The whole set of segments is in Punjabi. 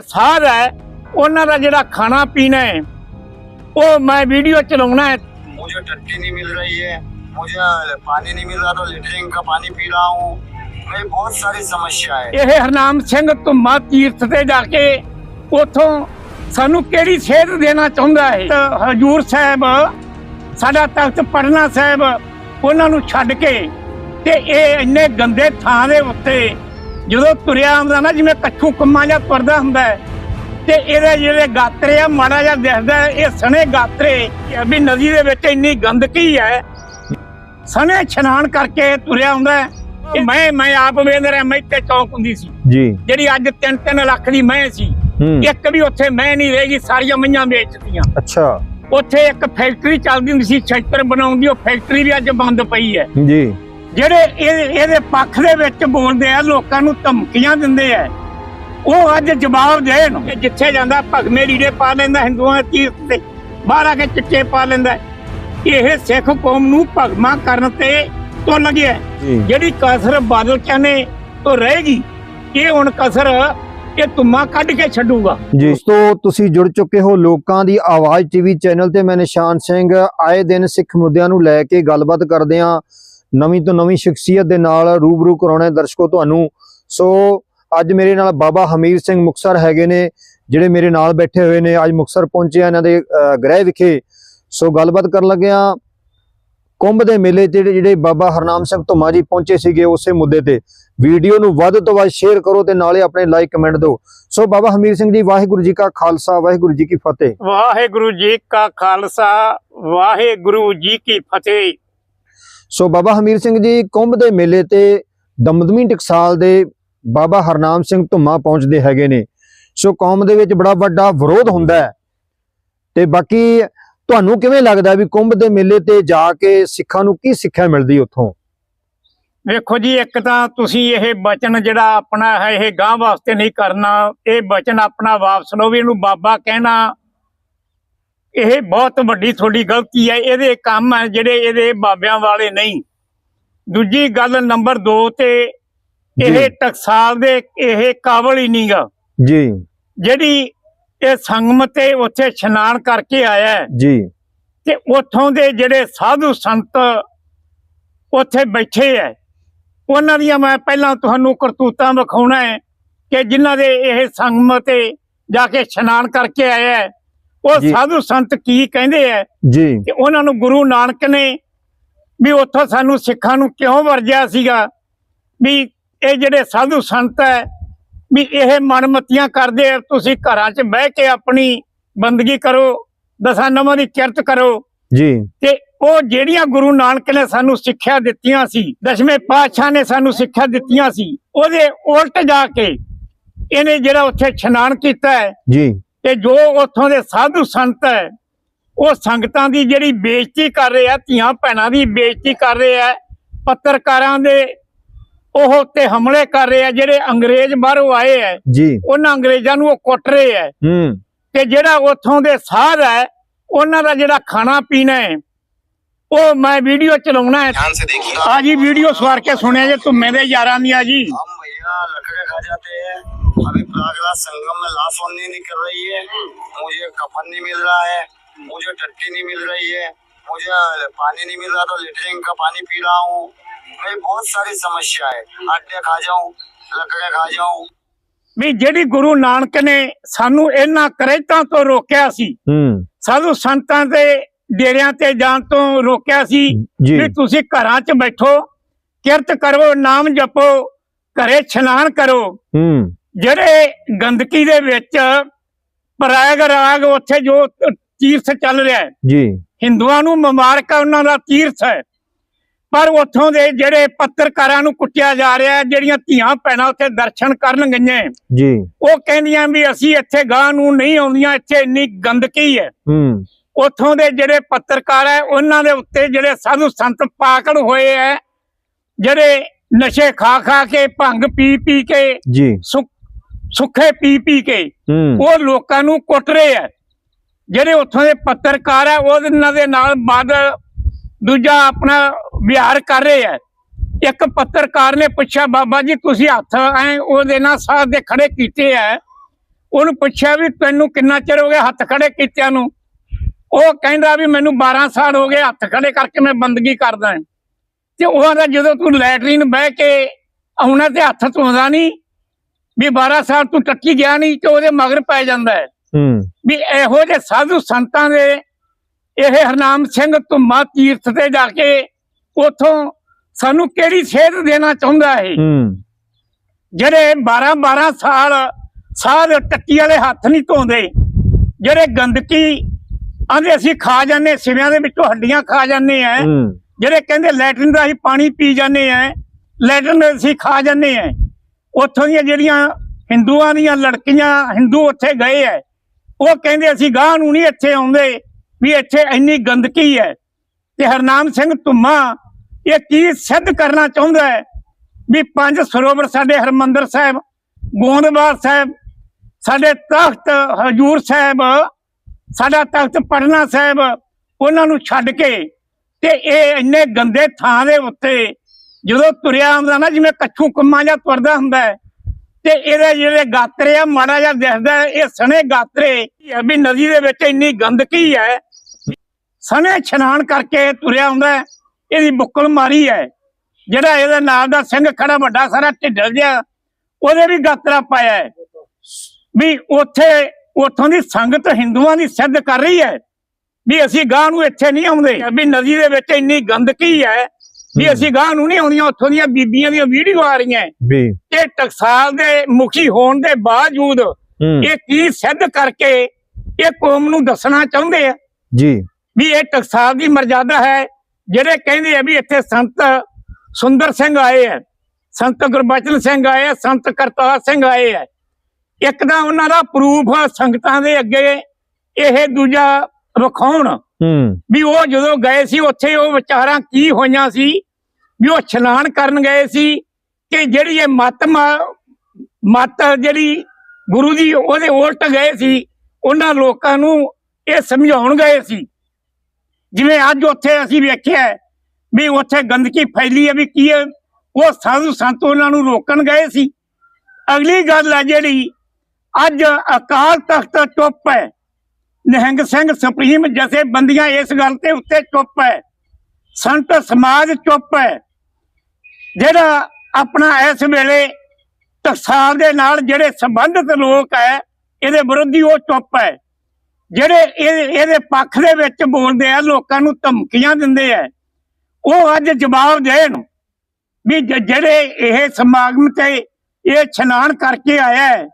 ਸਾਧ ਹੈ ਉਹਨਾਂ ਦਾ ਜਿਹੜਾ ਖਾਣਾ ਪੀਣਾ ਹੈ ਉਹ ਮੈਂ ਵੀਡੀਓ ਚਲਾਉਣਾ ਹੈ मुझे टट्टी नहीं मिल रही है मुझे पानी नहीं मिल रहा तो लीटरिंग का पानी पी रहा हूँ मेरी बहुत सारी समस्या है ਇਹ ਹਰਨਾਮ ਸਿੰਘ ਧੁੰਮਾ ਤੀਰਥ ਤੇ ਜਾ ਕੇ ਉਥੋਂ ਸਾਨੂੰ ਕਿਹੜੀ ਸੇਧ ਦੇਣਾ ਚਾਹੁੰਦਾ ਹੈ ਤਾਂ ਹਜੂਰ ਸਾਹਿਬ ਸਾਡਾ ਤਖਤ ਪੜਨਾ ਸਾਹਿਬ ਉਹਨਾਂ ਨੂੰ ਛੱਡ ਕੇ ਤੇ ਇਹ ਇੰਨੇ ਗੰਦੇ ਥਾਂ ਦੇ ਉੱਤੇ ਜਦੋਂ ਤੁਰਿਆ ਆਉਂਦਾ ਨਾ ਜਿਵੇਂ ਕੱਛੂ ਕੰਮਾਂ ਜਾਂ ਤੁਰਦਾ ਹੁੰਦਾ ਹੈ ਤੇ ਇਹਦੇ ਜਿਹੜੇ ਗਾਤਰੇ ਆ ਮਾੜਾ ਜਿਹਾ ਦਿਖਦਾ ਇਹ ਸਣੇ ਗਾਤਰੇ ਵੀ ਨਦੀ ਦੇ ਵਿੱਚ ਇੰਨੀ ਗੰਦਗੀ ਹੈ। ਸਣੇ ਇਸ਼ਨਾਨ ਕਰਕੇ ਤੁਰਿਆ ਹੁੰਦਾ ਮੈਂ ਮੈਂ ਆਪ ਵੇਖ ਰਿਹਾ ਮੈਂ ਤੇ ਚੌਕ ਹੁੰਦੀ ਸੀ। ਜੀ। ਜਿਹੜੀ ਅੱਜ 3-3 ਲੱਖ ਦੀ ਮੈਂ ਸੀ। ਇੱਕ ਵੀ ਉੱਥੇ ਮੈਂ ਨਹੀਂ ਰਹੇਗੀ ਸਾਰੀਆਂ ਮਈਆਂ ਵੇਚਤੀਆਂ। ਅੱਛਾ। ਉੱਥੇ ਇੱਕ ਫੈਕਟਰੀ ਚੱਲਦੀ ਹੁੰਦੀ ਸੀ ਛੇਤਰ ਬਣਾਉਣ ਦੀ ਉਹ ਫੈਕਟਰੀ ਵੀ ਅੱਜ ਬੰਦ ਪਈ ਹੈ। ਜੀ। ਜਿਹੜੇ ਇਹ ਇਹਦੇ ਪੱਖ ਦੇ ਵਿੱਚ ਬੋਲਦੇ ਆ ਲੋਕਾਂ ਨੂੰ ਧਮਕੀਆਂ ਦਿੰਦੇ ਆ ਉਹ ਅੱਜ ਜਵਾਬ ਦੇਣ ਜਿੱਥੇ ਜਾਂਦਾ ਭਗਮੇ ਲੀੜੇ ਪਾ ਲੈਂਦਾ ਹਿੰਦੂਆਂ ਦੇ ਤੇ ਬਾਹਰ ਆ ਕੇ ਚਿੱਟੇ ਪਾ ਲੈਂਦਾ। ਇਹ ਸਿੱਖ ਕੌਮ ਨੂੰ ਭਗਮਾ ਕਰਨ ਤੇ ਤੁੱਲ ਗਿਆ। ਜੀ। ਜਿਹੜੀ ਕਸਰ ਬਾਦਲ ਕਹਿੰਦੇ ਤੋਂ ਰਹੇਗੀ ਇਹ ਹੁਣ ਕਸਰ ਇਹ ਤੁਮਾ ਕੱਢ ਕੇ ਛੱਡੂਗਾ। ਦੋਸਤੋ ਤੁਸੀਂ ਜੁੜ ਚੁੱਕੇ ਹੋ ਲੋਕਾਂ ਦੀ ਆਵਾਜ਼ ਟੀਵੀ ਚੈਨਲ ਤੇ। ਮੈਂ ਨਿਸ਼ਾਨ ਸਿੰਘ ਆਏ ਦਿਨ ਸਿੱਖ ਮੁੱਦਿਆਂ ਨੂੰ ਲੈ ਕੇ ਗੱਲਬਾਤ ਕਰਦੇ ਹਾਂ। ਨਵੀਂ ਤੋਂ ਨਵੀਂ ਸ਼ਖਸੀਅਤ ਦੇ ਨਾਲ ਰੂਬਰੂ ਕਰਾਉਣੇ ਦਰਸ਼ਕੋ ਤੁਹਾਨੂੰ। ਸੋ ਅੱਜ ਮੇਰੇ ਨਾਲ ਬਾਬਾ ਹਮੀਰ ਸਿੰਘ ਮੁਕਸਰ ਹੈਗੇ ਨੇ, ਜਿਹੜੇ ਮੇਰੇ ਨਾਲ ਬੈਠੇ ਹੋਏ ਨੇ। ਅੱਜ ਮੁਕਸਰ ਪਹੁੰਚੇ ਇਹਨਾਂ ਦੇ ਗ੍ਰਹਿ ਵਿਖੇ। ਸੋ ਗੱਲਬਾਤ ਕਰਨ ਲੱਗੇ ਆ ਕੁੰਭ ਦੇ ਮੇਲੇ ਤੇ ਜਿਹੜੇ ਬਾਬਾ ਹਰਨਾਮ ਸਿੰਘ ਧੁਮਾ ਜੀ ਪਹੁੰਚੇ ਸੀਗੇ ਉਸੇ ਮੁੱਦੇ ਤੇ। ਵੀਡੀਓ ਨੂੰ ਵੱਧ ਤੋਂ ਵੱਧ ਸ਼ੇਅਰ ਕਰੋ ਤੇ ਨਾਲੇ ਆਪਣੇ ਲਾਈਕ ਕਮੈਂਟ ਦਿਓ। ਸੋ ਬਾਬਾ ਹਮੀਰ ਸਿੰਘ ਜੀ, ਵਾਹਿਗੁਰੂ ਜੀ ਕਾ ਖਾਲਸਾ, ਵਾਹਿਗੁਰੂ ਜੀ ਕੀ ਫਤਿਹ। ਵਾਹਿਗੁਰੂ ਜੀ ਕਾ ਖਾਲਸਾ, ਵਾਹਿਗੁਰੂ ਜੀ ਕੀ ਫਤਿਹ। ਸੋ ਬਾਬਾ ਹਮੀਰ ਸਿੰਘ ਜੀ ਕੁੰਭ ਦੇ ਮੇਲੇ ਤੇ ਦਮਦਮੀ ਟਕਸਾਲ ਦੇ ਬਾਬਾ ਹਰਨਾਮ ਸਿੰਘ ਧੁੰਮਾ ਪਹੁੰਚਦੇ ਹੈਗੇ ਨੇ। ਸੋ ਕੌਮ ਦੇ ਵਿੱਚ ਬੜਾ ਵੱਡਾ ਵਿਰੋਧ ਹੁੰਦਾ ਹੈ। ਤੇ ਬਾਕੀ ਤੁਹਾਨੂੰ ਕਿਵੇਂ ਲੱਗਦਾ ਵੀ ਕੁੰਭ ਦੇ ਮੇਲੇ ਤੇ ਜਾ ਕੇ ਸਿੱਖਾਂ ਨੂੰ ਕੀ ਸਿੱਖਿਆ ਮਿਲਦੀ ਉੱਥੋਂ? ਵੇਖੋ ਜੀ, ਇੱਕ ਤਾਂ ਤੁਸੀਂ ਇਹ ਬਚਨ ਜਿਹੜਾ ਆਪਣਾ ਹੈ, ਇਹ ਗਾਂ ਵਾਸਤੇ ਨਹੀਂ ਕਰਨਾ। ਇਹ ਬਚਨ ਆਪਣਾ ਵਾਪਸ ਲਓ ਵੀ ਇਹਨੂੰ ਬਾਬਾ ਕਹਿਣਾ ਇਹ ਬਹੁਤ ਵੱਡੀ ਤੁਹਾਡੀ ਗਲਤੀ ਹੈ ਇਹਦੇ ਕੰਮ ਹੈ ਜਿਹੜੇ ਇਹਦੇ ਬਾਬਿਆਂ ਵਾਲੇ ਨਹੀਂ। ਦੂਜੀ ਗੱਲ ਨੰਬਰ 2 ਤੇ ਇਹ। ਟਕਸਾਲ ਦੇ ਇਹ ਕਾਬਲ ਹੀ ਨਹੀਂਗਾ। ਜੀ। ਜਿਹੜੀ ਇਹ ਸੰਗਮ ਤੇ ਉੱਥੇ ਇਸ਼ਨਾਨ ਕਰਕੇ ਆਇਆ ਜੀ। ਤੇ ਉੱਥੋਂ ਦੇ ਜਿਹੜੇ ਸਾਧੂ ਸੰਤ ਉੱਥੇ ਬੈਠੇ ਐ ਉਹਨਾਂ ਦੀਆਂ ਮੈਂ ਪਹਿਲਾਂ ਤੁਹਾਨੂੰ ਕਰਤੂਤਾਂ ਵਿਖਾਉਣਾ ਹੈ ਕਿ ਜਿਨ੍ਹਾਂ ਦੇ ਇਹ ਸੰਗਮ ਤੇ ਜਾ ਕੇ ਇਸ਼ਨਾਨ ਕਰਕੇ ਆਇਆ ਹੈ, ਉਹ ਜੀ। ਸਾਧੂ ਸੰਤ ਕੀ ਕਹਿੰਦੇ ਐ? ਜੀ। ਕਿ ਉਹਨਾਂ ਨੂੰ ਗੁਰੂ ਨਾਨਕ ਨੇ ਵੀ ਉੱਥੋਂ ਸਾਨੂੰ ਸਿੱਖਾਂ ਨੂੰ ਕਿਉਂ ਵਰਜਿਆ ਸੀਗਾ? ਵੀ ਇਹ ਜਿਹੜੇ ਸਾਧੂ ਸੰਤ ਹੈ ਵੀ ਇਹ ਮਨਮਤੀਆਂ ਕਰਦੇ ਆ ਤੁਸੀਂ ਘਰਾਂ 'ਚ ਬਹਿ ਕੇ ਆਪਣੀ ਬੰਦਗੀ ਕਰੋ ਦਸਾਂ ਨਵਾਂ ਦੀ ਕਿਰਤ ਕਰੋ। ਜੀ। ਤੇ ਉਹ ਜਿਹੜੀਆਂ ਗੁਰੂ ਨਾਨਕ ਨੇ ਸਾਨੂੰ ਸਿੱਖਿਆ ਦਿੱਤੀਆਂ ਸੀ ਦਸਵੇਂ ਪਾਤਸ਼ਾਹ ਨੇ ਸਾਨੂੰ ਸਿੱਖਿਆ ਦਿੱਤੀਆਂ ਸੀ ਉਹਦੇ ਉਲਟ ਜਾ ਕੇ ਇਹਨੇ ਜਿਹੜਾ ਉੱਥੇ ਇਸ਼ਨਾਨ ਕੀਤਾ ਹੈ ਜੀ। ਤੇ ਜੋ ਉਥੋਂ ਦੇ ਸਾਧੂ ਸੰਤ ਹੈ ਉਹ ਸੰਗਤਾਂ ਦੀ ਜਿਹੜੀ ਬੇਇੱਜ਼ਤੀ ਕਰ ਰਹੇ ਆ ਧੀਆਂ ਭੈਣਾਂ ਦੀ ਬੇਇੱਜ਼ਤੀ ਕਰ ਰਹੇ ਆ ਪੱਤਰਕਾਰਾਂ ਦੇ ਉਹ ਉੱਤੇ ਹਮਲੇ ਕਰ ਰਹੇ ਆ ਜਿਹੜੇ ਅੰਗਰੇਜ਼ ਬਾਹਰੋਂ ਆਏ ਆ ਜੀ। ਉਹਨਾਂ ਅੰਗਰੇਜ਼ਾਂ ਨੂੰ ਉਹ ਕੁੱਟ ਰਹੇ ਆ। ਹੂੰ। ਤੇ ਜਿਹੜਾ ਉੱਥੋਂ ਦੇ ਸਾਧ ਹੈ ਉਹਨਾਂ ਦਾ ਜਿਹੜਾ ਖਾਣਾ ਪੀਣਾ ਹੈ ਉਹ ਮੈਂ ਵੀਡੀਓ ਚਲਾਉਣਾ ਹੈ। ਆ ਜੀ ਵੀਡੀਓ ਸਵਾਰ ਕੇ ਸੁਣਿਆ ਜੇ ਤੁਮੇ ਦੇ ਯਾਰਾਂ ਦੀਆਂ ਜੀ। हम भैया लकड़े खा जाते हैं अभी प्रयागराज संगम में लाश नहीं निकल रही है मुझे कफन नहीं मिल रहा है मुझे टट्टी नहीं मिल रही है मुझे पानी नहीं मिल रहा तो लीटरिंग का पानी पी रहा हूँ मेरी बहुत सारी समस्या है आटे खा जाऊं लकड़े खा जाऊं ਵੀ ਜਿਹੜੀ ਗੁਰੂ ਨਾਨਕ ਨੇ ਸਾਨੂੰ ਇਹਨਾਂ ਕਰੇਤਾਂ ਤੋਂ ਰੋਕਿਆ ਸੀ ਹੂੰ ਸਾਧੂ ਸੰਤਾਂ ਦੇ ਡੇਰਿਆਂ ਤੇ ਜਾਣ ਤੋਂ ਰੋਕਿਆ ਸੀ ਜੀ ਵੀ ਤੁਸੀਂ ਘਰਾਂ 'ਚ ਬੈਠੋ ਕਿਰਤ ਕਰੋ ਨਾਮ ਜਪੋ ਘਰੇ ਇਸ਼ਨਾਨ ਕਰੋ। ਹੂੰ। ਜਿਹੜੇ ਗੰਦਗੀ ਦੇ ਵਿੱਚ ਪ੍ਰਯਾਗ ਰਾਗ ਉੱਥੇ ਜੋ ਤੀਰਥ ਚੱਲ ਰਿਹਾ ਹੈ। ਜੀ। ਹਿੰਦੂਆਂ ਨੂੰ ਮੁਬਾਰਕ ਉਹਨਾਂ ਦਾ ਤੀਰਥ ਹੈ। ਪਰ ਉੱਥੋਂ ਦੇ ਜਿਹੜੇ ਪੱਤਰਕਾਰਾਂ ਨੂੰ ਕੁੱਟਿਆ ਜਾ ਰਿਹਾ ਹੈ ਜਿਹੜੀਆਂ ਧੀਆਂ ਭੈਣਾਂ ਉੱਥੇ ਦਰਸ਼ਨ ਕਰਨ ਗਈਆਂ ਜੀ। ਉਹ ਕਹਿੰਦੀਆਂ ਵੀ ਅਸੀਂ ਇੱਥੇ ਗਾਂ ਨੂੰ ਨਹੀਂ ਆਉਂਦੀਆਂ ਇੱਥੇ ਇੰਨੀ ਗੰਦਗੀ ਹੈ। ਹੂੰ। ਉੱਥੋਂ ਦੇ ਜਿਹੜੇ ਪੱਤਰਕਾਰ ਹੈ ਉਹਨਾਂ ਦੇ ਉੱਤੇ ਜਿਹੜੇ ਸਾਧੂ ਸੰਤ ਪਾਕੜ ਹੋਏ ਹੈ ਜਿਹੜੇ ਨਸ਼ੇ ਖਾ ਖਾ ਕੇ ਭੰਗ ਪੀ ਪੀ ਕੇ ਜੀ। ਸੁੱਖੇ ਪੀ ਪੀ ਕੇ ਉਹ ਲੋਕਾਂ ਨੂੰ ਕੁੱਟ ਰਹੇ ਆ। ਜਿਹੜੇ ਉੱਥੋਂ ਦੇ ਪੱਤਰਕਾਰ ਆ ਉਹਨਾਂ ਦੇ ਨਾਲ ਬਾਦ ਦੂਜਾ ਆਪਣਾ ਵਿਹਾਰ ਕਰ ਰਹੇ ਆ। ਇੱਕ ਪੱਤਰਕਾਰ ਨੇ ਪੁੱਛਿਆ ਬਾਬਾ ਜੀ ਤੁਸੀਂ ਹੱਥ ਐ ਉਹਦੇ ਨਾਲ ਸਾਹ ਦੇ ਖੜੇ ਕੀਤੇ ਆ? ਉਹਨੂੰ ਪੁੱਛਿਆ ਵੀ ਤੈਨੂੰ ਕਿੰਨਾ ਚਿਰ ਹੋ ਗਿਆ ਹੱਥ ਖੜੇ ਕੀਤਿਆਂ ਨੂੰ? ਉਹ ਕਹਿੰਦਾ ਵੀ ਮੈਨੂੰ 12 ਸਾਲ ਹੋ ਗਏ ਹੱਥ ਖੜੇ ਕਰਕੇ ਮੈਂ ਬੰਦਗੀ ਕਰਦਾ ਹਾਂ। ਤੇ ਉਹ ਆਂਦਾ ਜਦੋਂ ਤੂੰ ਲੈਟਰੀਨ ਬਹਿ ਕੇ ਆਉਣਾ ਤੇ ਹੱਥ ਧੋਂਦਾ ਨਹੀਂ ਵੀ 12 ਸਾਲ ਤੂੰ ਟੱਕੀ ਗਿਆ ਨਹੀਂ ਤੇ ਉਹਦੇ ਮਗਰ ਪੈ ਜਾਂਦਾ ਹੈ। ਵੀ ਇਹੋ ਜਿਹੇ ਸਾਧੂ ਸੰਤਾਂ ਦੇ ਇਹ ਹਰਨਾਮ ਸਿੰਘ ਧੁੰਮਾ ਤੀਰਥ ਤੇ ਜਾ ਕੇ ਉਥੋਂ ਸਾਨੂੰ ਕਿਹੜੀ ਸੇਧ ਦੇਣਾ ਚਾਹੁੰਦਾ ਹੈ? ਜਿਹੜੇ 12 12 ਸਾਲ ਸਾਧ ਟੱਕੀ ਵਾਲੇ ਹੱਥ ਨਹੀਂ ਧੋਂਦੇ ਜਿਹੜੇ ਗੰਦਗੀ ਆਂਦੇ ਅਸੀਂ ਖਾ ਜਾਂਦੇ ਸਿਵਿਆਂ ਦੇ ਵਿੱਚੋਂ ਹੱਡੀਆਂ ਖਾ ਜਾਂਦੇ ਆ। ਜਿਹੜੇ ਕਹਿੰਦੇ ਲੈਟਰਨ ਦਾ ਅਸੀਂ ਪਾਣੀ ਪੀ ਜਾਂਦੇ ਆ ਲੈਟਰਨ ਅਸੀਂ ਖਾ ਜਾਂਦੇ ਆ ਉੱਥੋਂ ਦੀਆਂ ਜਿਹੜੀਆਂ ਹਿੰਦੂਆਂ ਦੀਆਂ ਲੜਕੀਆਂ ਹਿੰਦੂ ਉੱਥੇ ਗਏ ਐ ਉਹ ਕਹਿੰਦੇ ਅਸੀਂ ਗਾਹ ਨੂੰ ਨਹੀਂ ਇੱਥੇ ਆਉਂਦੇ ਵੀ ਇੱਥੇ ਇੰਨੀ ਗੰਦਗੀ ਹੈ। ਤੇ ਹਰਨਾਮ ਸਿੰਘ ਧੁੰਮਾ ਇਹ ਕੀ ਸਿੱਧ ਕਰਨਾ ਚਾਹੁੰਦਾ ਹੈ ਵੀ ਪੰਜ ਸਰੋਵਰ ਸਾਡੇ ਹਰਮੰਦਰ ਸਾਹਿਬ ਗੋਂਦਵਾਲ ਸਾਹਿਬ, ਸਾਡੇ ਤਖਤ ਹਜੂਰ ਸਾਹਿਬ, ਸਾਡਾ ਤਖਤ ਪਟਨਾ ਸਾਹਿਬ, ਉਹਨਾਂ ਨੂੰ ਛੱਡ ਕੇ ਤੇ ਇਹ ਇੰਨੇ ਗੰਦੇ ਥਾਂ ਦੇ ਉੱਤੇ ਜਦੋਂ ਤੁਰਿਆ ਆਉਂਦਾ ਨਾ ਜਿਵੇਂ ਕੱਛੂ ਕੰਮਾਂ ਜਾਂ ਤੁਰਦਾ ਹੁੰਦਾ ਹੈ, ਤੇ ਇਹਦੇ ਜਿਹੜੇ ਗਾਤਰੇ ਆ ਮਾੜਾ ਜਿਹਾ ਦਿਖਦਾ ਇਹ ਸਣੇ ਗਾਤਰੇ ਵੀ ਨਦੀ ਦੇ ਵਿੱਚ ਇੰਨੀ ਗੰਦਗੀ ਹੈ। ਸਣੇ ਇਸ਼ਨਾਨ ਕਰਕੇ ਤੁਰਿਆ ਆਉਂਦਾ ਇਹਦੀ ਬੁੱਕਲ ਮਾਰੀ ਹੈ ਜਿਹੜਾ ਇਹਦੇ ਨਾਲ ਦਾ ਸਿੰਘ ਖੜਾ ਵੱਡਾ ਸਾਰਾ ਢਿੱਡਲ ਜਿਹਾ ਉਹਦੇ ਵੀ ਗਾਤਰਾ ਪਾਇਆ ਹੈ। ਵੀ ਉੱਥੇ ਉੱਥੋਂ ਦੀ ਸੰਗਤ ਹਿੰਦੂਆਂ ਦੀ ਸਿੱਧ ਕਰ ਰਹੀ ਹੈ। ਵੀ ਅਸੀਂ ਗਾਂ ਨੂੰ ਇੱਥੇ ਨਹੀਂ ਆਉਂਦੇ। ਵੀ ਨਦੀ ਦੇ ਵਿੱਚ ਇੰਨੀ ਗੰਦਗੀ ਹੈ ਵੀ ਅਸੀਂ ਗਾਂ ਨੂੰ ਨਹੀਂ ਆਉਂਦੀਆਂ ਉੱਥੋਂ ਦੀਆਂ ਬੀਬੀਆਂ ਦੀਆਂ ਵੀਡੀਓ ਆ ਰਹੀਆਂ। ਵੀ। ਇਹ ਟਕਸਾਲ ਦੇ ਮੁਖੀ ਹੋਣ ਦੇ ਬਾਵਜੂਦ ਇਹ ਕੀ ਸਿੱਧ ਕਰਕੇ ਇਹ ਕੌਮ ਨੂੰ ਦੱਸਣਾ ਚਾਹੁੰਦੇ ਆ? ਜੀ। ਵੀ ਇਹ ਟਕਸਾਲ ਦੀ ਮਰਜ਼ਾਦਾ ਹੈ ਜਿਹੜੇ ਕਹਿੰਦੇ ਆ ਵੀ ਇੱਥੇ ਸੰਤ ਸੁੰਦਰ ਸਿੰਘ ਆਏ ਆ ਸੰਤ ਗੁਰਬਚਨ ਸਿੰਘ ਆਏ ਆ ਸੰਤ ਕਰਤਾਰ ਸਿੰਘ ਆਏ ਆ। ਇੱਕ ਤਾਂ ਉਹਨਾਂ ਦਾ ਪ੍ਰੂਫ ਸੰਗਤਾਂ ਦੇ ਅੱਗੇ ਇਹ ਦੂਜਾ ਵਿਖਾਉਣ ਹੂੰ। ਵੀ ਉਹ ਜਦੋਂ ਗਏ ਸੀ ਉੱਥੇ ਉਹ ਵਿਚਾਰਾਂ ਕੀ ਹੋਈਆਂ ਸੀ? ਵੀ ਉਹ ਇਸ਼ਨਾਨ ਕਰਨ ਗਏ ਸੀ ਕਿ ਜਿਹੜੀ ਇਹ ਮਤ ਮਤ ਜਿਹੜੀ ਗੁਰੂ ਦੀ ਉਹਦੇ ਉਲਟ ਗਏ ਸੀ ਉਹਨਾਂ ਲੋਕਾਂ ਨੂੰ ਇਹ ਸਮਝਾਉਣ ਗਏ ਸੀ। ਜਿਵੇਂ ਅੱਜ ਉੱਥੇ ਅਸੀਂ ਵੇਖਿਆ ਵੀ ਉੱਥੇ ਗੰਦਗੀ ਫੈਲੀ ਹੈ ਵੀ ਕੀ ਹੈ ਉਹ ਸਾਧੂ ਸੰਤ ਉਹਨਾਂ ਨੂੰ ਰੋਕਣ ਗਏ ਸੀ। ਅਗਲੀ ਗੱਲ ਹੈ ਜਿਹੜੀ ਅੱਜ ਅਕਾਲ ਤਖਤ ਚੁੱਪ ਹੈ। ਨਿਹੰਗ ਸਿੰਘ ਸੁਪਰੀਮ ਜਥੇਬੰਦੀਆਂ ਇਸ ਗੱਲ ਤੇ ਉੱਤੇ ਚੁੱਪ ਹੈ। ਸੰਤ ਸਮਾਜ ਚੁੱਪ ਹੈ। ਜਿਹੜਾ ਆਪਣਾ ਇਸ ਵੇਲੇ ਟਕਸਾਲ ਦੇ ਨਾਲ ਜਿਹੜੇ ਸੰਬੰਧਿਤ ਲੋਕ ਹੈ, ਇਹਦੇ ਵਿਰੋਧੀ ਉਹ ਚੁੱਪ ਹੈ। ਜਿਹੜੇ ਇਹਦੇ ਪੱਖ ਦੇ ਵਿੱਚ ਬੋਲਦੇ ਆ, ਲੋਕਾਂ ਨੂੰ ਧਮਕੀਆਂ ਦਿੰਦੇ ਆ। ਉਹ ਅੱਜ ਜਵਾਬ ਦੇਣ ਵੀ ਜ- ਜਿਹੜੇ ਇਹ ਸਮਾਗਮ ਤੇ ਇਹ ਇਸ਼ਨਾਨ ਕਰਕੇ ਆਇਆ ਹੈ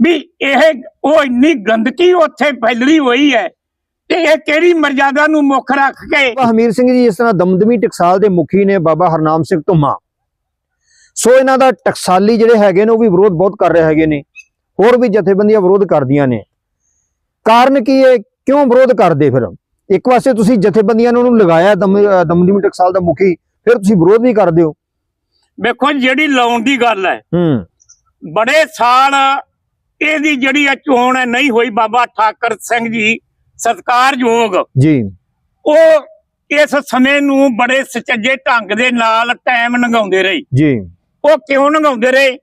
ਵੀ ਇਹ ਉਹ ਇੰਨੀ ਗੰਦਗੀ ਉੱਥੇ ਫੈਲਦੀ ਹੋਈ ਹੈ ਤੇ ਇਹ ਕਿਹੜੀ ਮਰਜ਼ਾਦਾ ਨੂੰ ਮੁੱਖ ਰੱਖ ਕੇ? ਹਮੀਰ ਸਿੰਘ ਜੀ ਇਸ ਤਰ੍ਹਾਂ ਦਮਦਮੀ ਟਕਸਾਲ ਦੇ ਮੁਖੀ ਨੇ ਬਾਬਾ ਹਰਨਾਮ ਸਿੰਘ ਧੁੰਮਾ। ਸੋ ਇਹਨਾਂ ਦਾ ਟਕਸਾਲੀ ਜਿਹੜੇ ਹੈਗੇ ਨੇ ਉਹ ਵੀ ਵਿਰੋਧ ਬਹੁਤ ਕਰ ਰਹੇ ਹੈਗੇ ਨੇ। ਹੋਰ ਵੀ ਜਥੇਬੰਦੀਆਂ ਵਿਰੋਧ ਕਰਦੀਆਂ ਨੇ। ਕਾਰਨ ਕੀ ਹੈ? ਕਿਉਂ ਵਿਰੋਧ ਕਰਦੇ ਫਿਰ? ਇੱਕ ਪਾਸੇ ਤੁਸੀਂ ਜਥੇਬੰਦੀਆਂ ਨੂੰ ਉਹਨੂੰ ਲਗਾਇਆ ਦਮਦਮੀ ਟਕਸਾਲ ਦਾ ਮੁਖੀ ਫਿਰ ਤੁਸੀਂ ਵਿਰੋਧ ਵੀ ਕਰਦੇ ਹੋ। ਵੇਖੋ ਜਿਹੜੀ ਲਾਉਣ ਦੀ ਗੱਲ ਹੈ ਹੂੰ। ਬੜੇ ਸਾਲ ਇਹਦੀ ਜਿਹੜੀ ਆ ਚੋਣ ਹੈ ਨਹੀਂ ਹੋਈ ਬਾਬਾ ਠਾਕਰ ਸਿੰਘ ਜੀ ਸਤਕਾਰਯੋਗ ਜੀ। ਉਹ ਇਸ ਸਮੇਂ ਨੂੰ ਬੜੇ ਸੁਚੱਜੇ ਢੰਗ ਦੇ ਨਾਲ ਟਾਈਮ ਲੰਘਾਉਂਦੇ ਰਹੇ। ਜੀ। ਉਹ ਕਿਉਂ ਲੰਘਾਉਂਦੇ ਰਹੇ?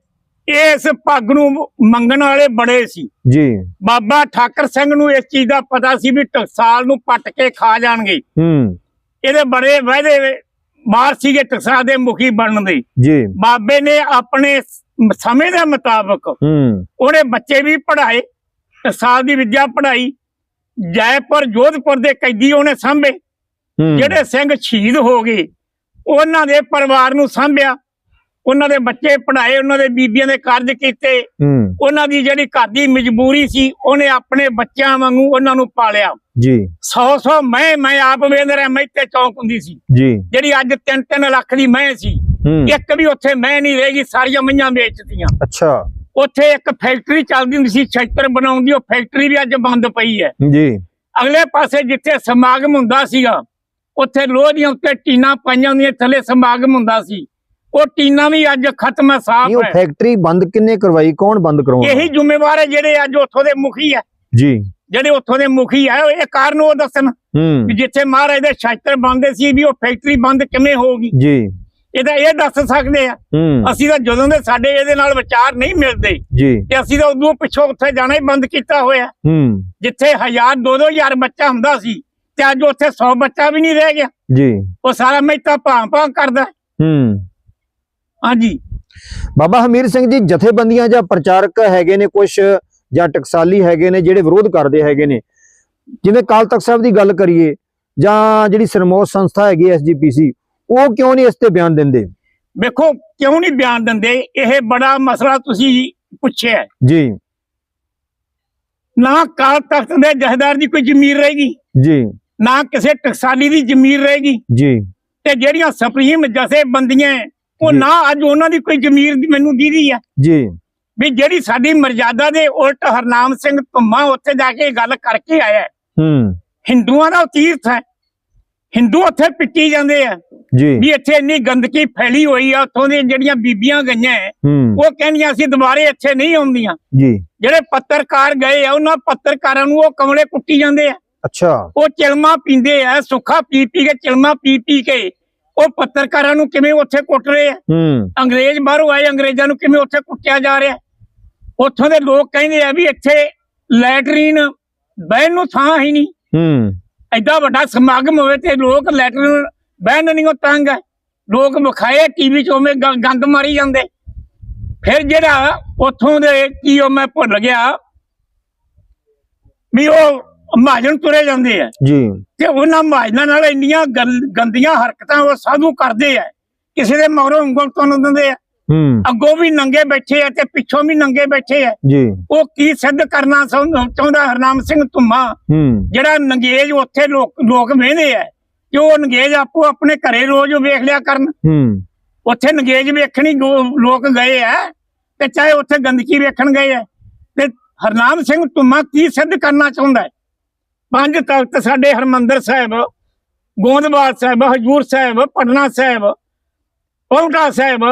ਇਸ ਪੱਗ ਨੂੰ ਮੰਗਣ ਵਾਲੇ ਬੜੇ ਸੀ। ਜੀ। ਬਾਬਾ ਠਾਕਰ ਸਿੰਘ ਨੂੰ ਇਸ ਚੀਜ਼ ਦਾ ਪਤਾ ਸੀ ਵੀ ਟਕਸਾਲ ਨੂੰ ਪੱਟ ਕੇ ਖਾ ਜਾਣਗੇ। ਹੂੰ। ਇਹਦੇ ਬੜੇ ਵਾਅਦੇ ਮਾਰ ਸੀਗੇ ਟਕਸਾਲ ਦੇ ਮੁਖੀ ਬਣਨ ਦੇ। ਜੀ। ਬਾਬੇ ਨੇ ਆਪਣੇ ਸਮੇਂ ਦੇ ਮੁਤਾਬਕ ਹੂੰ। ਉਹਨੇ ਬੱਚੇ ਵੀ ਪੜ੍ਹਾਏ ਟਕਸਾਲ ਦੀ ਵਿੱਦਿਆ ਪੜ੍ਹਾਈ ਜੈਪੁਰ ਜੋਧਪੁਰ ਦੇ ਕੈਦੀ ਉਹਨੇ ਸਾਂਭੇ। ਜਿਹੜੇ ਸਿੰਘ ਸ਼ਹੀਦ ਹੋ ਗਏ ਉਹਨਾਂ ਦੇ ਪਰਿਵਾਰ ਨੂੰ ਸਾਂਭਿਆ। ਉਹਨਾਂ ਦੇ ਬੱਚੇ ਪੜ੍ਹਾਏ ਉਹਨਾਂ ਦੇ ਬੀਬੀਆਂ ਦੇ ਕਾਰਜ ਕੀਤੇ। ਉਹਨਾਂ ਦੀ ਜਿਹੜੀ ਘਰ ਦੀ ਮਜਬੂਰੀ ਸੀ ਉਹਨੇ ਆਪਣੇ ਬੱਚਿਆਂ ਵਾਂਗੂ ਉਹਨਾਂ ਨੂੰ ਪਾਲਿਆ। ਜੀ। 100 100 ਮੈਂ ਮੈਂ ਆਪ ਵੇਂਦ ਰਿਹਾ ਮੈਂ ਤੇ ਚੌਂਕ ਹੁੰਦੀ ਸੀ। ਜੀ। ਜਿਹੜੀ ਅੱਜ 3-3 ਲੱਖ ਦੀ ਮੈਂ ਸੀ। ਇੱਕ ਵੀ ਉੱਥੇ ਮੈਂ ਨਹੀਂ ਰਹੇਗੀ ਸਾਰੀਆਂ ਮਈਆਂ ਵੇਚਤੀਆਂ। ਅੱਛਾ। ਉੱਥੇ ਇੱਕ ਫੈਕਟਰੀ ਚੱਲਦੀ ਹੁੰਦੀ ਸੀ ਛੇਤਰ ਬਣਾਉਣ ਦੀ ਉਹ ਫੈਕਟਰੀ ਵੀ ਅੱਜ ਬੰਦ ਪਈ ਹੈ। ਜੀ। ਅਗਲੇ ਪਾਸੇ ਜਿੱਥੇ ਸਮਾਗਮ ਹੁੰਦਾ ਸੀਗਾ ਉੱਥੇ ਲੋਹ ਦੀਆਂ ਉੱਤੇ ਟੀਨਾਂ ਪਾਈਆਂ ਹੁੰਦੀਆਂ ਥੱਲੇ ਸਮਾਗਮ ਹੁੰਦਾ ਸੀ। ਉਹ ਟੀਨਾਂ ਵੀ ਅੱਜ ਖਤਮ ਹੈ ਸਾਫ਼ ਨਹੀਂ ਉਹ ਹੈ। ਫੈਕਟਰੀ ਬੰਦ ਕਿੰਨੇ ਕਰਵਾਈ ਕੌਣ ਬੰਦ ਕਰਵਾਉਂਦਾ? ਇਹੀ ਜ਼ਿੰਮੇਵਾਰ ਹੈ ਜਿਹੜੇ ਅੱਜ ਉੱਥੋਂ ਦੇ ਮੁਖੀ ਹੈ। ਜੀ। ਜਿਹੜੇ ਉੱਥੋਂ ਦੇ ਮੁਖੀ ਹੈ ਇਹ ਕਾਰਨ ਉਹ ਦੱਸਣ ਹੂੰ। ਵੀ ਜਿੱਥੇ ਮਹਾਰਾਜ ਦੇ ਸ਼ਾਸਤਰ ਬੰਦੇ ਸੀ ਵੀ ਉਹ ਫੈਕਟਰੀ ਬੰਦ ਕਿਵੇਂ ਹੋਊਗੀ। ਜੀ। ਇਹ ਤਾਂ ਇਹ ਦੱਸ ਸਕਦੇ ਆ। ਅਸੀਂ ਤਾਂ ਜਦੋਂ ਦੇ ਸਾਡੇ ਇਹਦੇ ਨਾਲ ਵਿਚਾਰ ਨਹੀਂ ਮਿਲਦੇ। ਜੀ। ਤੇ ਅਸੀਂ ਤਾਂ ਉਦੋਂ ਪਿੱਛੋਂ ਉੱਥੇ ਜਾਣਾ ਹੀ ਬੰਦ ਕੀਤਾ ਹੋਇਆ। ਜਿੱਥੇ ਹਜ਼ਾਰ ਦੋ ਦੋ ਹਜ਼ਾਰ ਬੱਚਾ ਹੁੰਦਾ ਸੀ ਤੇ ਅੱਜ ਉੱਥੇ 100 ਬੱਚਾ ਵੀ ਨਹੀਂ ਰਹਿ ਗਿਆ। ਜੀ। ਉਹ ਸਾਰਾ ਮਹਿਤਾ ਭਾਂ ਭਾਂ ਕਰਦਾ। ਹੂੰ। ਹਾਂਜੀ। ਬਾਬਾ ਹਮੀਰ ਸਿੰਘ ਜੀ ਜਥੇਬੰਦੀਆਂ ਜਾਂ ਪ੍ਰਚਾਰਕ ਹੈਗੇ ਨੇ ਕੁਝ ਜਾਂ ਟਕਸਾਲੀ ਹੈਗੇ ਨੇ ਜਿਹੜੇ ਵਿਰੋਧ ਕਰਦੇ ਹੈਗੇ ਨੇ? ਜਿਵੇਂ ਕਾਲ ਤਖਤ ਸਾਹਿਬ ਦੀ ਗੱਲ ਕਰੀਏ ਜਾਂ ਜਿਹੜੀ ਸਰਮੋਸ ਸੰਸਥਾ ਹੈਗੀ ਐਸਜੀਪੀਸੀ ਉਹ ਕਿਉਂ ਨਹੀਂ ਇਸ ਤੇ ਬਿਆਨ ਦਿੰਦੇ? ਵੇਖੋ ਕਿਉਂ ਨਹੀਂ ਬਿਆਨ ਦਿੰਦੇ? ਇਹ ਬੜਾ ਮਸਲਾ ਤੁਸੀਂ ਪੁੱਛਿਆ। ਜੀ। ਨਾ ਕਾਲ ਤਖਤ ਦੇ ਜਹਦਾਰ ਦੀ ਕੋਈ ਜ਼ਮੀਰ ਰਹੇਗੀ। ਜੀ। ਨਾ ਕਿਸੇ ਟਕਸਾਲੀ ਦੀ ਜ਼ਮੀਰ ਰਹੇਗੀ। ਜੀ। ਤੇ ਜਿਹੜੀਆਂ ਸੁਪਰੀਮ ਜਥੇਬੰਦੀਆਂ ਹੈ, ਉਹ। ਨਾ ਅੱਜ ਉਹਨਾਂ ਦੀ ਕੋਈ ਜ਼ਮੀਰ ਮੈਨੂੰ ਦੀਦੀ ਆ। ਜੀ। ਵੀ ਜਿਹੜੀ ਸਾਡੀ ਮਰਜ਼ਾਦਾ ਦੇ ਉਲਟ ਹਰਨਾਮ ਸਿੰਘ ਧੁੰਮਾ ਉੱਥੇ ਜਾ ਕੇ ਗੱਲ ਕਰਕੇ ਆਇਆ ਹੈ। ਹਿੰਦੂਆਂ ਦਾ ਤੀਰਥ ਹੈ। ਹਿੰਦੂ ਉੱਥੇ ਪਿੱਟੀ ਜਾਂਦੇ ਆ। ਵੀ ਇੱਥੇ ਇੰਨੀ ਗੰਦਗੀ ਫੈਲੀ ਹੋਈ ਆ ਉੱਥੋਂ ਦੀਆਂ ਜਿਹੜੀਆਂ ਬੀਬੀਆਂ ਗਈਆਂ ਉਹ ਕਹਿੰਦੀਆਂ ਅਸੀਂ ਦੁਬਾਰੇ ਇੱਥੇ ਨਹੀਂ ਆਉਂਦੀਆਂ। ਜੀ। ਜਿਹੜੇ ਪੱਤਰਕਾਰ ਗਏ ਆ ਉਹਨਾਂ ਪੱਤਰਕਾਰਾਂ ਨੂੰ ਉਹ ਕਮਲੇ ਕੁੱਟੀ ਜਾਂਦੇ ਆ। ਅੱਛਾ। ਉਹ ਚਿਲਮਾ ਪੀਂਦੇ ਆ ਸੁੱਖਾ ਪੀ ਪੀ ਕੇ ਚਿਲਮਾ ਪੀ ਪੀ ਕੇ। ਉਹ ਪੱਤਰਕਾਰਾਂ ਨੂੰ ਕਿਵੇਂ ਉੱਥੇ ਕੁੱਟ ਰਹੇ ਆ? ਹੂੰ। ਅੰਗਰੇਜ਼ ਬਾਹਰੋਂ ਆਏ ਅੰਗਰੇਜ਼ਾਂ ਨੂੰ ਕਿਵੇਂ ਉੱਥੇ ਕੁੱਟਿਆ ਜਾ ਰਿਹਾ? ਉੱਥੋਂ ਦੇ ਲੋਕ ਕਹਿੰਦੇ ਆ ਵੀ ਇੱਥੇ ਲੈਟਰੀਨ ਬਹਿਣ ਨੂੰ ਥਾਂ ਹੀ ਨਹੀਂ। ਹੂੰ। ਐਡਾ ਵੱਡਾ ਸਮਾਗਮ ਹੋਵੇ ਤੇ ਲੋਕ ਲੈਟਰੀਨ ਬਹਿਣ ਨਹੀਂ ਉਹ ਤੰਗ ਹੈ। ਲੋਕ ਵਿਖਾਏ ਟੀਵੀ 'ਚ ਉਵੇਂ ਗੰਦ ਮਾਰੀ ਜਾਂਦੇ। ਫਿਰ ਜਿਹੜਾ ਉੱਥੋਂ ਦੇ ਕੀ ਉਹ ਮੈਂ ਭੁੱਲ ਗਿਆ ਵੀ ਉਹ ਮਹਾਜਨ ਤੁਰੇ ਜਾਂਦੇ ਆ। ਜੀ। ਤੇ ਉਹਨਾਂ ਮਹਾਜਨਾਂ ਨਾਲ ਇੰਨੀਆਂ ਗੰਦੀਆਂ ਹਰਕਤਾਂ ਉਹ ਸਾਧੂ ਕਰਦੇ ਆ। ਕਿਸੇ ਦੇ ਮਗਰੋਂ ਉਂਗਲ ਤੋਂ ਦਿੰਦੇ ਆ। ਹੂੰ। ਅੱਗੋਂ ਵੀ ਨੰਗੇ ਬੈਠੇ ਆ ਤੇ ਪਿੱਛੋਂ ਵੀ ਨੰਗੇ ਬੈਠੇ ਆ। ਜੀ। ਉਹ ਕੀ ਸਿੱਧ ਕਰਨਾ ਚਾਹੁੰ- ਚਾਹੁੰਦਾ ਹਰਨਾਮ ਸਿੰਘ ਧੁੰਮਾ। ਹੂੰ। ਜਿਹੜਾ ਨੰਗੇਜ ਉੱਥੇ ਲੋਕ ਲੋਕ ਵੇਹਦੇ ਆ। ਕਿ ਉਹ ਨੰਗੇਜ ਆਪੋ ਆਪਣੇ ਘਰੇ ਰੋਜ਼ ਵੇਖ ਲਿਆ ਕਰਨ। ਹੂੰ। ਉੱਥੇ ਨੰਗੇਜ ਵੇਖਣੀ ਲੋਕ ਗਏ ਆ ਤੇ ਚਾਹੇ ਉੱਥੇ ਗੰਦਗੀ ਵੇਖਣ ਗਏ ਆ ਤੇ ਹਰਨਾਮ ਸਿੰਘ ਧੁੰਮਾ ਕੀ ਸਿੱਧ ਕਰਨਾ ਚਾਹੁੰਦਾ ਹੈ ਪੰਜ ਤਖਤ ਸਾਡੇ ਹਰਮੰਦਰ ਸਾਹਿਬ ਗੋਂਦਵਾਲ ਸਾਹਿਬ ਹਜੂਰ ਸਾਹਿਬ ਪਟਨਾ ਸਾਹਿਬ ਪੌਂਟਾ ਸਾਹਿਬ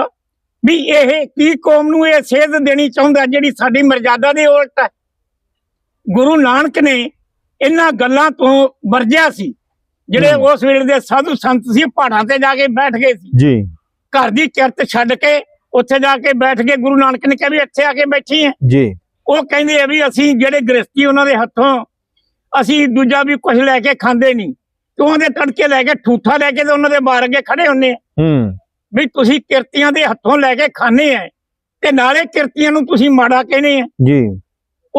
ਵੀ ਇਹ ਕੀ ਕੌਮ ਨੂੰ ਇਹ ਸੇਧ ਦੇਣੀ ਚਾਹੁੰਦਾ ਜਿਹੜੀ ਸਾਡੀ ਮਰਜ਼ਾਦਾ ਦੇ ਉਲਟ ਹੈ ਗੁਰੂ ਨਾਨਕ ਨੇ ਇਹਨਾਂ ਗੱਲਾਂ ਤੋਂ ਵਰਜਿਆ ਸੀ। ਜਿਹੜੇ। ਉਸ ਵੇਲੇ ਦੇ ਸਾਧੂ ਸੰਤ ਸੀ ਪਹਾੜਾਂ ਤੇ ਜਾ ਕੇ ਬੈਠ ਗਏ ਸੀ। ਜੀ। ਘਰ ਦੀ ਕਿਰਤ ਛੱਡ ਕੇ ਉੱਥੇ ਜਾ ਕੇ ਬੈਠ ਕੇ ਗੁਰੂ ਨਾਨਕ ਨੇ ਕਿਹਾ ਵੀ ਇੱਥੇ ਆ ਕੇ ਬੈਠੀ ਹੈ ਜੀ। ਉਹ ਕਹਿੰਦੇ ਆ ਵੀ ਅਸੀਂ ਜਿਹੜੇ ਗ੍ਰਸਤੀ ਉਹਨਾਂ ਦੇ ਹੱਥੋਂ ਅਸੀਂ ਦੂਜਾ ਵੀ ਕੁਝ ਲੈ ਕੇ ਖਾਂਦੇ ਨਹੀਂ। ਤੇ ਉਹਦੇ ਤੜਕੇ ਲੈ ਕੇ ਠੂਠਾ ਲੈ ਕੇ ਤੇ ਉਹਨਾਂ ਦੇ ਬਾਹਰ ਅੱਗੇ ਖੜੇ ਹੁੰਨੇ ਹੂੰ। ਵੀ ਤੁਸੀਂ ਕਿਰਤੀਆਂ ਦੇ ਹੱਥੋਂ ਲੈ ਕੇ ਖਾਣੇ ਆ ਤੇ ਨਾਲੇ ਕਿਰਤੀਆਂ ਨੂੰ ਤੁਸੀਂ ਮਾੜਾ ਕਹਿੰਦੇ ਆ। ਜੀ।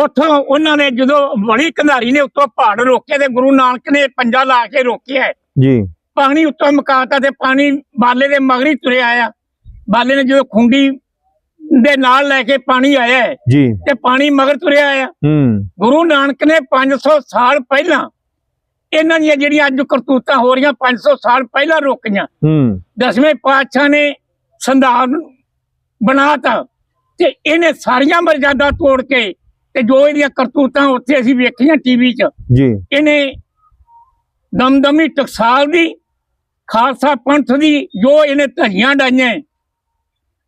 ਉੱਥੋਂ ਉਹਨਾਂ ਨੇ ਜਦੋਂ ਬੜੀ ਕੰਧਾਰੀ ਨੇ ਉੱਤੋਂ ਪਹਾੜ ਰੋਕੇ ਤੇ ਗੁਰੂ ਨਾਨਕ ਨੇ ਪੰਜਾ ਲਾ ਕੇ ਰੋਕਿਆ ਜੀ। ਪਾਣੀ ਉੱਤੋਂ ਮਕਾਤਾ ਤੇ ਪਾਣੀ ਬਾਲੇ ਦੇ ਮਗਰੀ ਤੁਰਿਆ ਆਇਆ। ਬਾਲੇ ਨੇ ਜਦੋਂ ਖੁੰਡੀ ਦੇ ਨਾਲ ਲੈ ਕੇ ਪਾਣੀ ਆਇਆ ਜੀ। ਤੇ ਪਾਣੀ ਮਗਰ ਤੁਰਿਆ ਆਇਆ। ਹੂੰ। ਗੁਰੂ ਨਾਨਕ ਨੇ 500 ਸਾਲ ਪਹਿਲਾਂ ਇਹਨਾਂ ਦੀਆਂ ਜਿਹੜੀਆਂ ਅੱਜ ਕਰਤੂਤਾਂ ਹੋ ਰਹੀਆਂ 500 ਸਾਲ ਪਹਿਲਾਂ ਰੋਕੀਆਂ। ਹੂੰ। ਦਸਵੇਂ ਪਾਤਸ਼ਾਹ ਨੇ ਸੰਧਾਨ ਬਣਾਤਾ ਤੇ ਇਹਨੇ ਸਾਰੀਆਂ ਮਰਜ਼ਾਦਾ ਤੋੜ ਕੇ ਤੇ ਜੋ ਇਹਦੀਆਂ ਕਰਤੂਤਾਂ ਉੱਥੇ ਅਸੀਂ ਵੇਖੀਆਂ ਟੀਵੀ 'ਚ ਜੀ। ਇਹਨੇ ਦਮਦਮੀ ਟਕਸਾਲ ਦੀ ਖਾਲਸਾ ਪੰਥ ਦੀ ਜੋ ਇਹਨੇ ਧਰੀਆਂ ਡਾਈਆਂ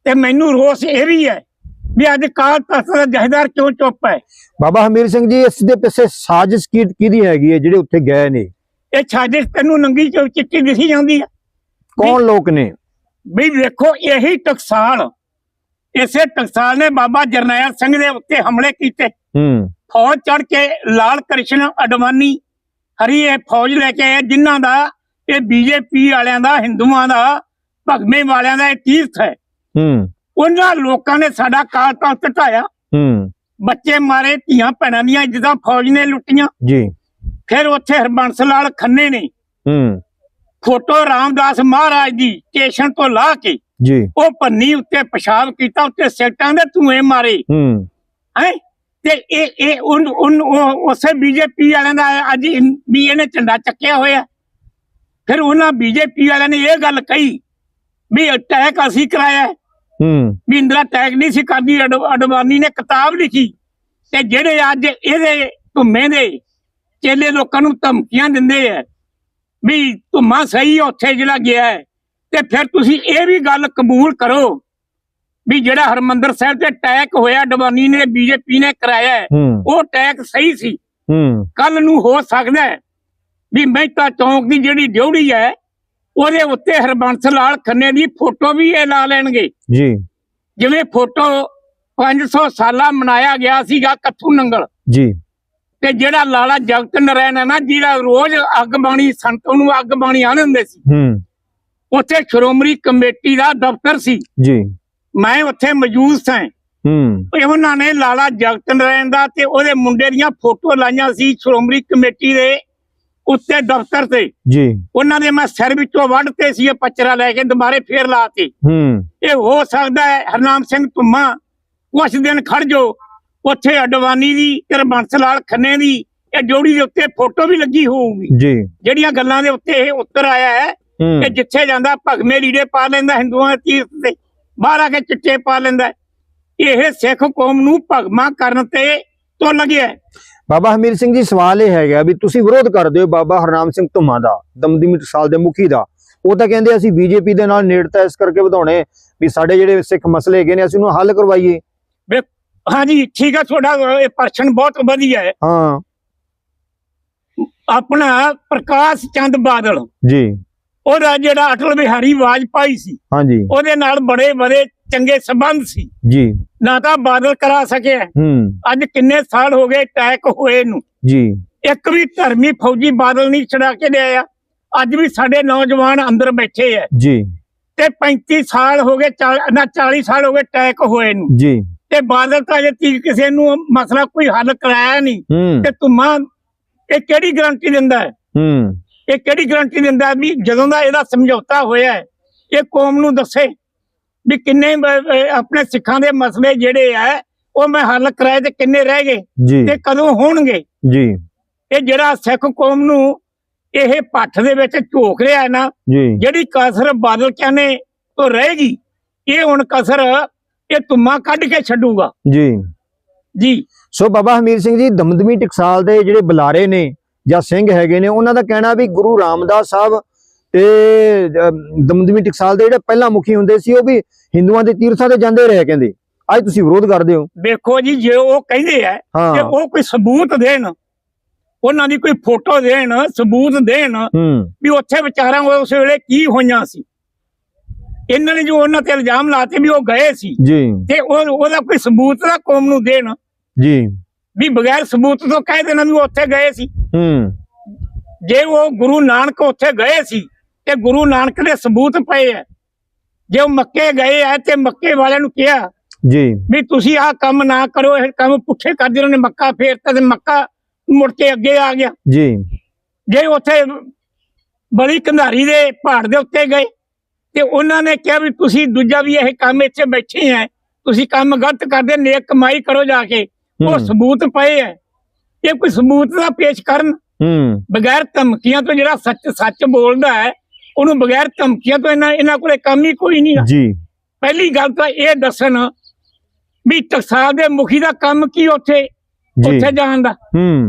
ਤੇ ਮੈਨੂੰ ਰੋਸ ਇਹ ਵੀ ਹੈ ਵੀ ਅੱਜ ਕਾਲ ਤਖਤ ਦਾ ਜਹੇਦਾਰ ਕਿਉਂ ਚੁੱਪ ਹੈ? ਬਾਬਾ ਹਮੀਰ ਸਿੰਘ ਜੀ ਇਸ ਦੇ ਪਿੱਛੇ ਸਾਜ਼ਿਸ਼ ਕੀ ਕਿਹਦੀ ਹੈਗੀ ਹੈ ਜਿਹੜੇ ਉੱਥੇ ਗਏ ਨੇ? ਇਹ ਸਾਜ਼ਿਸ਼ ਤੈਨੂੰ ਨੰਗੀ ਚਿੱਟੀ ਦਿਖੀ ਜਾਂਦੀ ਹੈ। ਕੌਣ ਲੋਕ ਨੇ? ਵੀ ਵੇਖੋ ਇਹੀ ਟਕਸਾਲ ਇਸੇ ਟਕਸਾਲ ਨੇ ਬਾਬਾ ਜਰਨੈਲ ਸਿੰਘ ਦੇ ਉੱਤੇ ਹਮਲੇ ਕੀਤੇ। ਹੂੰ। ਫੌਜ ਚੜ ਕੇ ਲਾਲ ਕ੍ਰਿਸ਼ਨ ਅਡਵਾਨੀ ਹਰੀ ਇਹ ਫੌਜ ਲੈ ਕੇ ਆਏ ਜਿਨ੍ਹਾਂ ਦਾ ਇਹ ਬੀਜੇਪੀ ਵਾਲਿਆਂ ਦਾ ਹਿੰਦੂਆਂ ਦਾ ਭਗਵੇਂ ਵਾਲਿਆਂ ਦਾ ਇਹ ਤੀਰਥ ਹੈ। ਹੂੰ। ਉਹਨਾਂ ਲੋਕਾਂ ਨੇ ਸਾਡਾ ਕਾਲ ਤਖਤ ਢਾਇਆ ਹੂੰ। ਬੱਚੇ ਮਾਰੇ ਧੀਆਂ ਭੈਣਾਂ ਦੀਆਂ ਜਿੱਦਾਂ ਫੌਜ ਨੇ ਲੁੱਟੀਆਂ। ਜੀ। ਫਿਰ ਉੱਥੇ ਹਰਬੰਸ ਲਾਲ ਖੰਨੇ ਨੇ। ਹੂੰ। ਫੋਟੋ ਰਾਮਦਾਸ ਮਹਾਰਾਜ ਦੀ ਸਟੇਸ਼ਨ ਤੋਂ ਲਾ ਕੇ ਜੀ। ਉਹ ਪੰਨੀ ਉੱਤੇ ਪਿਸ਼ਾਬ ਕੀਤਾ ਉੱਤੇ ਸਿੱਟਾਂ ਦੇ ਧੂਏ ਮਾਰੇ। ਹੂੰ। ਹੈ? ਤੇ ਇਹ ਇਹ ਉਹ- ਉਸੇ ਬੀਜੇਪੀ ਵਾਲਿਆਂ ਦਾ ਅੱਜ ਵੀ ਇਹਨੇ ਝੰਡਾ ਚੱਕਿਆ ਹੋਇਆ। ਫਿਰ ਉਹਨਾਂ ਬੀਜੇਪੀ ਵਾਲਿਆਂ ਨੇ ਇਹ ਗੱਲ ਕਹੀ ਵੀ ਅਟੈਕ ਅਸੀਂ ਕਰਾਇਆ। ਹੈ। ਵੀ ਇੰਦਰਾ ਅਟੈਕ ਨਹੀਂ ਸੀ ਕਰਦੀ ਅਡ- ਅਡਵਾਨੀ ਨੇ ਕਿਤਾਬ ਲਿਖੀ। ਤੇ ਜਿਹੜੇ ਅੱਜ ਇਹਦੇ ਧੁੰਮੇ ਦੇ ਚੇਲੇ ਲੋਕਾਂ ਨੂੰ ਧਮਕੀਆਂ ਦਿੰਦੇ ਆ ਵੀ ਧੁੰਮਾ ਸਹੀ ਉੱਥੇ ਜਿਹੜਾ ਗਿਆ। ਹੈ ਤੇ ਫਿਰ ਤੁਸੀਂ ਇਹ ਵੀ ਗੱਲ ਕਬੂਲ ਕਰੋ ਵੀ ਜਿਹੜਾ ਹਰਮੰਦਰ ਸਾਹਿਬ ਤੇ ਅਟੈਕ ਹੋਇਆ ਅਡਵਾਨੀ ਨੇ ਬੀਜੇਪੀ ਨੇ ਕਰਾਇਆ ਉਹ ਅਟੈਕ ਸਹੀ ਸੀ। ਕੱਲ ਨੂੰ ਹੋ ਸਕਦਾ ਵੀ ਮਹਿਤਾ ਚੌਂਕ ਦੀ ਜਿਹੜੀ ਡਿਊਟੀ ਹੈ ਉਹਦੇ ਉੱਤੇ ਹਰਬੰਸ ਲਾਲ ਖੰਨੇ ਦੀ ਫੋਟੋ ਵੀ ਇਹ ਲਾ ਲੈਣਗੇ। ਜੀ। ਜਿਵੇਂ ਫੋਟੋ 500 ਸਾਲਾ ਮਨਾਇਆ ਗਿਆ ਸੀਗਾ ਕੱਥੂ ਨੰਗਲ। ਜੀ। ਤੇ ਜਿਹੜਾ ਲਾਲਾ ਜਗਤ ਨਰੈਣ ਹੈ ਨਾ ਜਿਹੜਾ ਰੋਜ਼ ਅੱਗ ਬਾਣੀ ਸੰਤ ਨੂੰ ਅੱਗ ਬਾਣੀ ਆਨੇ ਹੁੰਦੇ ਸੀ। ਹੂੰ। ਉੱਥੇ ਸ਼੍ਰੋਮਣੀ ਕਮੇਟੀ ਦਾ ਦਫ਼ਤਰ ਸੀ। ਜੀ। ਮੈਂ ਉੱਥੇ ਮੌਜੂਦ ਸਾਂ। ਹੂੰ। ਉਹਨਾਂ ਨੇ ਲਾਲਾ ਜਗਤ ਨਰੈਣ ਦਾ ਤੇ ਉਹਦੇ ਮੁੰਡੇ ਦੀਆਂ ਫੋਟੋ ਲਾਈਆਂ ਸੀ ਸ਼੍ਰੋਮਣੀ ਕਮੇਟੀ ਦੇ ਉੱਤੇ ਦਫ਼ਤਰ ਤੇ। ਜੀ। ਉਹਨਾਂ ਦੇ ਮੈਂ ਸਿਰ ਵਿੱਚੋਂ ਵੱਢਤੇ ਸੀ ਇਹ ਪੱਚਰਾ ਲੈ ਕੇ ਦੁਬਾਰੇ ਫੇਰ ਲਾਤੇ। ਹੂੰ। ਇਹ ਹੋ ਸਕਦਾ ਹੈ ਹਰਨਾਮ ਸਿੰਘ ਧੁੰਮਾ ਕੁਛ ਦਿਨ ਖੜ ਜੋ ਉੱਥੇ ਅਡਵਾਨੀ ਦੀ ਤੇ ਬੰਸ ਲਾਲ ਖੰਨੇ ਦੀ ਇਹ ਜੋੜੀ ਦੇ ਉੱਤੇ ਫੋਟੋ ਵੀ ਲੱਗੀ ਹੋਊਗੀ। ਜੀ। ਜਿਹੜੀਆਂ ਗੱਲਾਂ ਦੇ ਉੱਤੇ ਇਹ ਉੱਤਰ ਆਇਆ ਹੂੰ ਕਿ ਜਿੱਥੇ ਜਾਂਦਾ ਭਗਵੇਂ ਲੀੜੇ ਪਾ ਲੈਂਦਾ ਹਿੰਦੂਆਂ ਦੇ ਤੀਰਥ ਤੇ ਬਾਹਰ ਆ ਕੇ ਚਿੱਟੇ ਪਾ ਲੈਂਦਾ ਇਹ ਸਿੱਖ ਕੌਮ ਨੂੰ ਭਗਮਾ ਕਰਨ ਤੇ ਤੁੱਲ ਗਿਆ ਹੈ। ਬਾਬਾ ਹਮੀਰ ਸਿੰਘ ਜੀ ਸਵਾਲ ਇਹ ਹੈਗਾ ਵੀ ਤੁਸੀਂ ਵਿਰੋਧ ਕਰਦੇ ਹੋ ਬਾਬਾ ਹਰਨਾਮ ਸਿੰਘ ਧੁੰਮਾ ਦਾ ਦਮਦਮੀ ਟਕਸਾਲ ਦੇ ਮੁਖੀ ਦਾ। ਉਹ ਤਾਂ ਕਹਿੰਦੇ ਅਸੀਂ ਬੀਜੇਪੀ ਦੇ ਨਾਲ ਨੇੜਤਾ ਇਸ ਕਰਕੇ ਵਧਾਉਣੇ ਵੀ ਸਾਡੇ ਜਿਹੜੇ ਸਿੱਖ ਮਸਲੇ ਹੈਗੇ ਨੇ ਅਸੀਂ ਉਹਨੂੰ ਹੱਲ ਕਰਵਾਈਏ। ਹਾਂਜੀ ਠੀਕ ਹੈ ਤੁਹਾਡਾ ਇਹ ਪ੍ਰਸ਼ਨ ਬਹੁਤ ਵਧੀਆ ਹੈ। ਹਾਂ। ਆਪਣਾ ਪ੍ਰਕਾਸ਼ ਚੰਦ ਬਾਦਲ ਜੀ। ਉਹਦਾ ਜਿਹੜਾ ਅਟਲ ਬਿਹਾਰੀ ਵਾਜਪਾਈ ਸੀ ਹਾਂਜੀ। ਉਹਦੇ ਨਾਲ ਬੜੇ ਬੜੇ ਚੰਗੇ ਸੰਬੰਧ ਸੀ। ਜੀ। ਨਾ ਤਾਂ ਬਾਦਲ ਕਰਾ ਸਕਿਆ। ਅੱਜ ਕਿੰਨੇ ਸਾਲ ਹੋ ਗਏ ਅਟੈਕ ਹੋਏ ਨੂੰ। ਜੀ। ਇੱਕ ਵੀ ਧਰਮੀ ਫੌਜੀ ਬਾਦਲ ਨਹੀਂ ਛੜਾ ਕੇ ਲਿਆਇਆ। ਅੱਜ ਵੀ ਸਾਡੇ ਨੌਜਵਾਨ ਅੰਦਰ ਬੈਠੇ ਐ। ਜੀ। ਤੇ 35 ਸਾਲ ਹੋ ਗਏ ਨਾ 40 ਸਾਲ ਹੋ ਗਏ ਅਟੈਕ ਹੋਏ ਨੂੰ। ਜੀ। ਤੇ ਬਾਦਲ ਤਾਂ ਅਜੇ ਤੀਕ ਕਿਸੇ ਨੂੰ ਮਸਲਾ ਕੋਈ ਹੱਲ ਕਰਾਇਆ ਨਹੀਂ। ਤੇ ਤੁਮਾ ਇਹ ਕਿਹੜੀ ਗਾਰੰਟੀ ਦਿੰਦਾ ਹੈ ਹੂੰ। ਇਹ ਕਿਹੜੀ ਗਾਰੰਟੀ ਦਿੰਦਾ ਵੀ ਜਦੋਂ ਦਾ ਇਹਦਾ ਸਮਝੌਤਾ ਹੋਇਆ ਹੈ ਇਹ ਕੌਮ ਨੂੰ ਦੱਸੇ ਵੀ ਕਿੰਨੇ ਆਪਣੇ ਸਿੱਖਾਂ ਦੇ ਮਸਲੇ ਜਿਹੜੇ ਆ ਉਹ ਮੈਂ ਹੱਲ ਕਰਾਏ ਤੇ ਕਿੰਨੇ ਰਹਿ ਗਏ ਤੇ ਕਦੋਂ ਹੋਣਗੇ? ਜੀ। ਇਹ ਜਿਹੜਾ ਸਿੱਖ ਕੌਮ ਨੂੰ ਇਹ ਪੱਠ ਦੇ ਵਿੱਚ ਝੋਕ ਰਿਹਾ ਹੈ ਨਾ ਜਿਹੜੀ ਕਸਰ ਬਾਦਲ ਕਹਿੰਦੇ ਉਹ ਰਹੇਗੀ ਇਹ ਹੁਣ ਕਸਰ ਇਹ ਤੁਮਾ ਕੱਢ ਕੇ ਛੱਡੂਗਾ। ਜੀ। ਜੀ। ਸੋ ਬਾਬਾ ਹਮੀਰ ਸਿੰਘ ਜੀ ਦਮਦਮੀ ਟਕਸਾਲ ਦੇ ਜਿਹੜੇ ਬੁਲਾਰੇ ਨੇ ਜਾਂ ਸਿੰਘ ਹੈਗੇ ਨੇ ਉਹਨਾਂ ਦਾ ਕਹਿਣਾ ਵੀ ਗੁਰੂ ਰਾਮਦਾਸ ਸਾਹਿਬ ਤੇ ਦਮਦਮੀ ਟਕਸਾਲ ਦੇ ਜਿਹੜੇ ਪਹਿਲਾਂ ਮੁਖੀ ਹੁੰਦੇ ਸੀ ਉਹ ਵੀ ਹਿੰਦੂਆਂ ਦੇ ਤੀਰਥਾਂ ਤੇ ਜਾਂਦੇ ਰਹੇ ਕਹਿੰਦੇ। ਅੱਜ ਤੁਸੀਂ ਵਿਰੋਧ ਕਰਦੇ ਹੋ। ਵੇਖੋ ਜੀ ਜੇ ਉਹ ਕਹਿੰਦੇ ਆ ਕਿ ਉਹ ਕੋਈ ਸਬੂਤ ਦੇਣ ਉਹਨਾਂ ਦੀ ਕੋਈ ਫੋਟੋ ਦੇਣ ਸਬੂਤ ਦੇਣ ਵੀ ਉੱਥੇ ਵਿਚਾਰਾਂ ਉਸ ਵੇਲੇ ਕੀ ਹੋਈਆਂ ਸੀ। ਇਹਨਾਂ ਨੇ ਜੋ ਉਹਨਾਂ ਤੇ ਇਲਜ਼ਾਮ ਲਾਤੇ ਵੀ ਉਹ ਗਏ ਸੀ ਜੀ। ਤੇ ਉਹ ਉਹਦਾ ਕੋਈ ਸਬੂਤ ਦਾ ਕੌਮ ਨੂੰ ਦੇਣ। ਜੀ। ਵੀ ਬਗੈਰ ਸਬੂਤ ਤੋਂ ਕਹਿ ਦੇਣਾ ਵੀ ਉੱਥੇ ਗਏ ਸੀ। ਹੂੰ। ਜੇ ਉਹ ਗੁਰੂ ਨਾਨਕ ਉੱਥੇ ਗਏ ਸੀ ਤੇ ਗੁਰੂ ਨਾਨਕ ਦੇ ਸਬੂਤ ਪਏ ਆ। ਜੇ ਉਹ ਮੱਕੇ ਗਏ ਆ ਤੇ ਮੱਕੇ ਵਾਲਿਆਂ ਨੂੰ ਕਿਹਾ ਜੀ। ਵੀ ਤੁਸੀਂ ਆਹ ਕੰਮ ਨਾ ਕਰੋ ਇਹ ਕੰਮ ਪੁੱਠੇ ਕਰਦੇ ਉਹਨਾਂ ਨੇ ਮੱਕਾ ਫੇਰਤਾ ਤੇ ਮੱਕਾ ਮੁੜ ਕੇ ਅੱਗੇ ਆ ਗਿਆ। ਜੀ। ਜੇ ਉੱਥੇ ਬੜੀ ਕੰਧਾਰੀ ਦੇ ਪਹਾੜ ਦੇ ਉੱਤੇ ਗਏ ਤੇ ਉਹਨਾਂ ਨੇ ਕਿਹਾ ਵੀ ਤੁਸੀਂ ਦੂਜਾ ਵੀ ਇਹ ਕੰਮ ਇੱਥੇ ਬੈਠੇ ਆ। ਤੁਸੀਂ ਕੰਮ ਗਲਤ ਕਰਦੇ ਨੇਕ ਕਮਾਈ ਕਰੋ ਜਾ ਕੇ। ਉਹ ਸਬੂਤ ਪਏ ਆ ਇਹ ਕੋਈ ਸਬੂਤ ਦਾ ਪੇਸ਼ ਕਰਨ ਹੂੰ। ਬਗੈਰ ਧਮਕੀਆਂ ਤੋਂ ਜਿਹੜਾ ਸੱਚ ਸੱਚ ਬੋਲਦਾ ਹੈ ਉਹਨੂੰ ਬਗੈਰ ਧਮਕੀਆਂ ਤੋਂ ਇਹਨਾਂ ਇਹਨਾਂ ਕੋਲੇ ਕੰਮ ਹੀ ਕੋਈ ਨਹੀਂ ਜੀ। ਪਹਿਲੀ ਗੱਲ ਤਾਂ ਇਹ ਦੱਸਣ ਵੀ ਟਕਸਾਲ ਦੇ ਮੁਖੀ ਦਾ ਕੰਮ ਕੀ ਉੱਥੇ ਉੱਥੇ ਜਾਣ ਦਾ।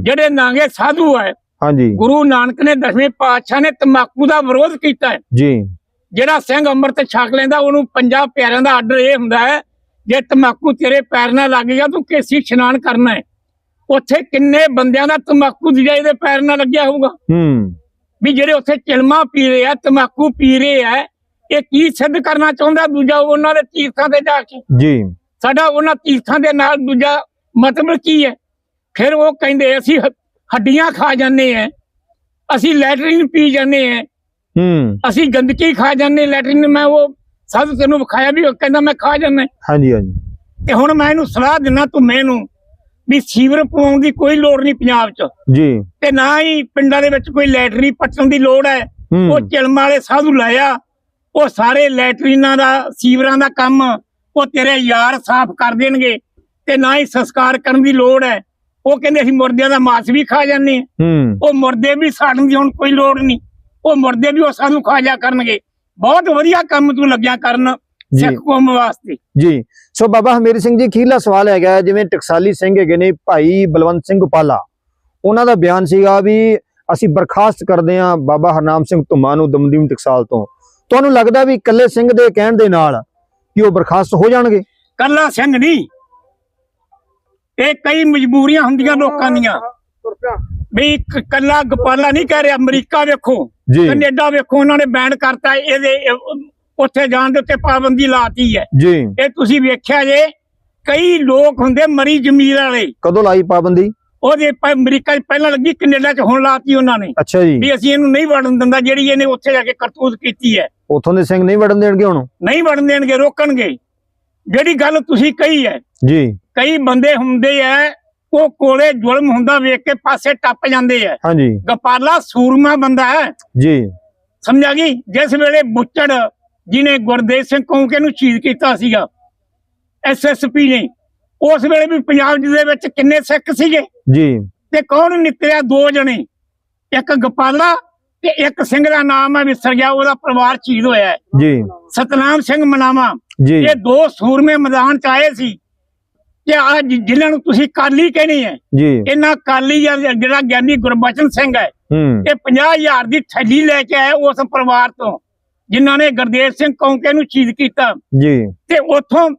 ਜਿਹੜੇ ਨਾਂਗੇ ਸਾਧੂ ਹੈ ਹਾਂਜੀ। ਗੁਰੂ ਨਾਨਕ ਨੇ ਦਸਵੇਂ ਪਾਤਸ਼ਾਹ ਨੇ ਤਮਾਕੂ ਦਾ ਵਿਰੋਧ ਕੀਤਾ ਹੈ। ਜੀ। ਜਿਹੜਾ ਸਿੰਘ ਅੰਮ੍ਰਿਤ ਛਕ ਲੈਂਦਾ ਉਹਨੂੰ ਪੰਜਾਬ ਪਿਆਰਿਆਂ ਦਾ ਆਰਡਰ ਇਹ ਹੁੰਦਾ ਹੈ ਜੇ ਤਮਾਕੂ ਤੇਰੇ ਪੈਰ ਨਾਲ ਲੱਗ ਗਿਆ ਤੂੰ ਕੇਸੀ ਇਸ਼ਨਾਨ ਕਰਨਾ ਹੈ। ਉੱਥੇ ਕਿੰਨੇ ਬੰਦਿਆਂ ਦਾ ਤਮਾਕੂ ਦੀ ਇਹਦੇ ਪੈਰ ਨਾਲ ਲੱਗਿਆ ਹੋਊਗਾ। ਹੂੰ। ਵੀ ਜਿਹੜੇ ਉੱਥੇ ਚਿਲਮਾ ਪੀ ਰਹੇ ਆ ਤਮਾਕੂ ਪੀ ਰਹੇ ਆ ਇਹ ਕੀ ਸਿੱਧ ਕਰਨਾ ਚਾਹੁੰਦਾ ਦੂਜਾ ਉਹਨਾਂ ਦੇ ਤੀਰਥਾਂ ਤੇ ਜਾ ਕੇ? ਜੀ। ਸਾਡਾ ਉਹਨਾਂ ਤੀਰਥਾਂ ਦੇ ਨਾਲ ਦੂਜਾ ਮਤਲਬ ਕੀ ਹੈ? ਫਿਰ ਉਹ ਕਹਿੰਦੇ ਅਸੀਂ ਹੱਡੀਆਂ ਖਾ ਜਾਂਦੇ ਆ। ਅਸੀਂ ਲੈਟਰਿਨ ਪੀ ਜਾਂਦੇ ਆ। ਹੂੰ। ਅਸੀਂ ਗੰਦਗੀ ਖਾ ਜਾਂਦੇ ਲੈਟਰਿਨ ਮੈਂ ਉਹ ਸਾਧੂ ਤੈਨੂੰ ਵਿਖਾਇਆ ਵੀ ਉਹ ਕਹਿੰਦਾ ਮੈਂ ਖਾ ਜਾਂਦਾ। ਹਾਂਜੀ ਹਾਂਜੀ। ਤੇ ਹੁਣ ਮੈਂ ਇਹਨੂੰ ਸਲਾਹ ਦਿੰਦਾ ਤੂੰ ਮੈਨੂੰ ਵੀ ਸੀਵਰ ਪਵਾਉਣ ਦੀ ਕੋਈ ਲੋੜ ਨਹੀਂ ਪੰਜਾਬ 'ਚ। ਜੀ। ਤੇ ਨਾ ਹੀ ਪਿੰਡਾਂ ਦੇ ਵਿੱਚ ਕੋਈ ਲੈਟਰੀ ਪੱਟਣ ਦੀ ਲੋੜ ਹੈ। ਉਹ ਚਿਲਮ ਵਾਲੇ ਸਾਧੂ ਲਾਇਆ ਉਹ ਸਾਰੇ ਲੈਟਰੀਨਾਂ ਦਾ ਸੀਵਰਾਂ ਦਾ ਕੰਮ ਉਹ ਤੇਰੇ ਯਾਰ ਸਾਫ਼ ਕਰ ਦੇਣਗੇ। ਤੇ ਨਾ ਹੀ ਸੰਸਕਾਰ ਕਰਨ ਦੀ ਲੋੜ ਹੈ। ਉਹ ਕਹਿੰਦੇ ਅਸੀਂ ਮੁਰਦਿਆਂ ਦਾ ਮਾਸ ਵੀ ਖਾ ਜਾਂਦੇ ਹਾਂ। ਉਹ ਮੁਰਦੇ ਵੀ ਸਾੜਨ ਦੀ ਹੁਣ ਕੋਈ ਲੋੜ ਨਹੀਂ। ਉਹ ਮੁਰਦੇ ਵੀ ਉਹ ਸਾਧੂ ਖਾ ਜਾ ਕਰਨਗੇ। ਬਹੁਤ ਵਧੀਆ ਕੰਮ ਤੂੰ ਲੱਗਿਆ ਕਰਨ ਸਿੱਖ ਕੌਮ ਵਾਸਤੇ। ਜੀ। ਸੋ ਬਾਬਾ ਹਮੀਰ ਸਿੰਘ ਜੀ ਅਖੀਰਲਾ ਸਵਾਲ ਹੈਗਾ? ਜਿਵੇਂ ਟਕਸਾਲੀ ਸਿੰਘ ਹੈਗੇ ਨੇ ਭਾਈ ਬਲਵੰਤ ਸਿੰਘ ਉਪਾਲਾ। ਉਹਨਾਂ ਦਾ ਬਿਆਨ ਸੀਗਾ ਵੀ ਅਸੀਂ ਬਰਖਾਸਤ ਕਰਦੇ ਹਾਂ ਬਾਬਾ ਹਰਨਾਮ ਸਿੰਘ ਧੁੰਮਾ ਨੂੰ ਦਮਦਮੀ ਟਕਸਾਲ ਤੋਂ। ਤੁਹਾਨੂੰ ਲੱਗਦਾ ਵੀ ਇਕੱਲੇ ਸਿੰਘ ਦੇ ਕਹਿਣ ਦੇ ਨਾਲ ਕਿ ਉਹ ਬਰਖਾਸਤ ਹੋ ਜਾਣਗੇ? ਕੱਲਾ ਸਿੰਘ ਨਹੀਂ। ਇਹ ਕਈ ਮਜਬੂਰੀਆਂ ਹੁੰਦੀਆਂ ਲੋਕਾਂ ਦੀਆਂ। ਵੀ ਕੱਲਾ ਗਪਾਲਾ ਨਹੀਂ ਕਹਿ ਰਿਹਾ ਅਮਰੀਕਾ ਵੇਖੋ। ਕੈਨੇਡਾ ਵੇਖੋ ਉਹਨਾਂ ਨੇ ਬੈਨ ਕਰਤਾ ਇਹਦੇ ਇਹ- ਉੱਥੇ ਜਾਣ ਦੇ ਉੱਤੇ ਪਾਬੰਦੀ ਲਾਤੀ ਹੈ। ਜੀ। ਇਹ ਤੁਸੀਂ ਵੇਖਿਆ ਜੇ ਕਈ ਲੋਕ ਹੁੰਦੇ ਮਰੀ ਜ਼ਮੀਰ ਵਾਲੇ। ਕਦੋਂ ਲਾਈ ਪਾਬੰਦੀ? ਉਹਦੇ ਅਮਰੀਕਾ 'ਚ ਪਹਿਲਾਂ ਲੱਗੀ ਕੈਨੇਡਾ 'ਚ ਹੁਣ ਲਾਤੀ ਉਹਨਾਂ ਨੇ। ਅੱਛਾ ਜੀ। ਵੀ ਅਸੀਂ ਇਹਨੂੰ ਨਹੀਂ ਵੜਨ ਦਿੰਦਾ ਜਿਹੜੀ ਇਹਨੇ ਉੱਥੇ ਜਾ ਕੇ ਕਰਤੂਤ ਕੀਤੀ ਹੈ। ਉਥੋਂ ਦੇ ਸਿੰਘ ਨਹੀਂ ਵੜਨ ਦੇਣਗੇ ਹੁਣ? ਨਹੀਂ ਵੜਨ ਦੇਣਗੇ ਰੋਕਣਗੇ। ਜਿਹੜੀ ਗੱਲ ਤੁਸੀਂ ਕਹੀ ਹੈ ਜੀ। ਕਈ ਬੰਦੇ ਹੁੰਦੇ ਐ ਉਹ ਕੋਲੇ ਜ਼ੁਲਮ ਹੁੰਦਾ ਵੇਖ ਕੇ ਪਾਸੇ ਟੱਪ ਜਾਂਦੇ ਐ ਹਾਂਜੀ। ਗਪਾਲਾ ਸੂਰਮਾ ਬੰਦਾ ਹੈ। ਜੀ। ਸਮਝਾ ਗਈ ਜਿਸ ਵੇਲੇ ਬੁੱਚੜ ਜਿਨੇ ਗੁਰਦੇਵ ਸਿੰਘ ਕੌਂਕੇ ਨੂੰ ਸ਼ਹੀਦ ਕੀਤਾ ਸੀਗਾ ਐਸਐਸਪੀ ਨੇ ਉਸ ਵੇਲੇ ਵੀ ਪੰਜਾਬ ਦੇ ਵਿੱਚ ਕਿੰਨੇ ਸਿੱਖ ਸੀਗੇ? ਜੀ। ਤੇ ਕੌਣ ਨਿਕਲਿਆ ਦੋ ਜਣੇ? ਇੱਕ ਗਪਾਲਾ ਤੇ ਇੱਕ ਸਿੰਘ ਦਾ ਨਾਮ ਹੈ ਵਿਸਰ ਗਿਆ ਉਹਦਾ ਪਰਿਵਾਰ ਸ਼ਹੀਦ ਹੋਇਆ ਜੀ। ਸਤਨਾਮ ਸਿੰਘ ਮਨਾਵਾ। ਜੀ। ਇਹ ਦੋ ਸੂਰਮੇ ਮੈਦਾਨ ਚ ਆਏ ਸੀ। ਕਿ ਆ ਜਿਨ੍ਹਾਂ ਨੂੰ ਤੁਸੀਂ ਕਾਲੀ ਕਹਿੰਦੇ ਜੀ। ਇਹਨਾਂ ਕਾਲੀ ਜਾਂ ਜਿਹੜਾ ਗਿਆਨੀ ਗੁਰਬਚਨ ਸਿੰਘ ਹੈ ਹੂੰ। ਇਹ 50000 ਦੀ ਥੈਲੀ ਲੈ ਕੇ ਆਏ ਉਸ ਪਰਿਵਾਰ ਤੋਂ ਜਿਨ੍ਹਾਂ ਨੇ ਗੁਰਦੇਵ ਸਿੰਘ ਕੌਂਕੇ ਨੂੰ ਸ਼ਹੀਦ ਕੀਤਾ। ਜੀ। ਤੇ ਉਥੋਂ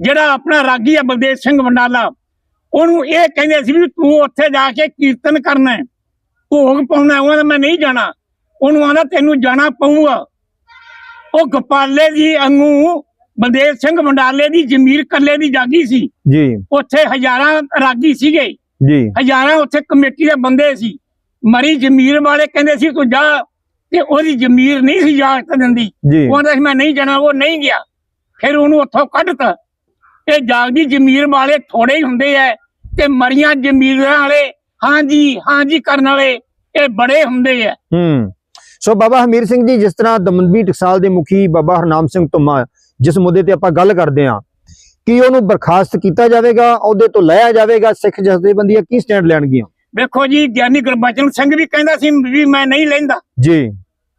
ਜਿਹੜਾ ਆਪਣਾ ਰਾਗੀ ਹੈ ਬਲਦੇਵ ਸਿੰਘ ਵੰਡਾਲਾ ਉਹਨੂੰ ਇਹ ਕਹਿੰਦੇ ਸੀ ਵੀ ਤੂੰ ਉੱਥੇ ਜਾ ਕੇ ਕੀਰਤਨ ਕਰਨਾ ਹੈ ਭੋਗ ਪਾਉਣਾ ਹੈ। ਉਹ ਕਹਿੰਦਾ ਮੈਂ ਨਹੀਂ ਜਾਣਾ। ਉਹਨੂੰ ਆਂਦਾ ਤੈਨੂੰ ਜਾਣਾ ਪਊਗਾ। ਉਹ ਗਪਾਲੇ ਦੀ ਅੰਗੂ ਬਲਦੇਵ ਸਿੰਘ ਵੰਡਾਲੇ ਦੀ ਜ਼ਮੀਰ ਕੱਲੇ ਦੀ ਜਾਗੀ ਸੀ। ਜੀ। ਉੱਥੇ ਹਜ਼ਾਰਾਂ ਰਾਗੀ ਸੀਗੇ। ਜੀ। ਹਜ਼ਾਰਾਂ ਉੱਥੇ ਕਮੇਟੀ ਦੇ ਬੰਦੇ ਸੀ। ਮਰੀ ਜ਼ਮੀਰ ਵਾਲੇ ਕਹਿੰਦੇ ਸੀ ਤੂੰ ਜਾ। ਤੇ ਉਹਦੀ ਜ਼ਮੀਰ ਨਹੀਂ ਸੀ ਇਜਾਜ਼ਤ ਦਿੰਦੀ। ਉਹ ਕਹਿੰਦਾ ਮੈਂ ਨਹੀਂ ਜਾਣਾ। ਉਹ ਨਹੀਂ ਗਿਆ। ਫਿਰ ਉਹਨੂੰ ਉੱਥੋਂ ਕੱਢਤਾ। ਇਹ ਜਾਗਦੀ ਜ਼ਮੀਰ ਵਾਲੇ ਥੋੜੇ ਹੀ ਹੁੰਦੇ ਐ ਤੇ ਮਰੀਆਂ ਜ਼ਮੀਰਾਂ ਵਾਲੇ ਹਾਂਜੀ ਹਾਂਜੀ ਕਰਨ ਵਾਲੇ ਇਹ ਬੜੇ ਹੁੰਦੇ ਐ ਹੂੰ। ਸੋ ਬਾਬਾ ਹਮੀਰ ਸਿੰਘ ਜੀ ਜਿਸ ਤਰ੍ਹਾਂ ਦਮਨਵੀ ਟਕਸਾਲ ਦੇ ਮੁਖੀ ਬਾਬਾ ਹਰਨਾਮ ਸਿੰਘ ਧੁੰਮਾ ਜਿਸ ਮੁੱਦੇ ਤੇ ਆਪਾਂ ਗੱਲ ਕਰਦੇ ਹਾਂ ਕੀ ਉਹਨੂੰ ਬਰਖਾਸਤ ਕੀਤਾ ਜਾਵੇਗਾ ਉਹਦੇ ਤੋਂ ਲਾਇਆ ਜਾਵੇਗਾ ਸਿੱਖ ਜਥੇਬੰਦੀਆਂ ਕੀ ਸਟੈਂਡ ਲੈਣਗੀਆਂ? ਵੇਖੋ ਜੀ ਗਿਆਨੀ ਗੁਰਬਚਨ ਸਿੰਘ ਵੀ ਕਹਿੰਦਾ ਸੀ ਵੀ ਮੈਂ ਨਹੀਂ ਲੈਂਦਾ। ਜੀ।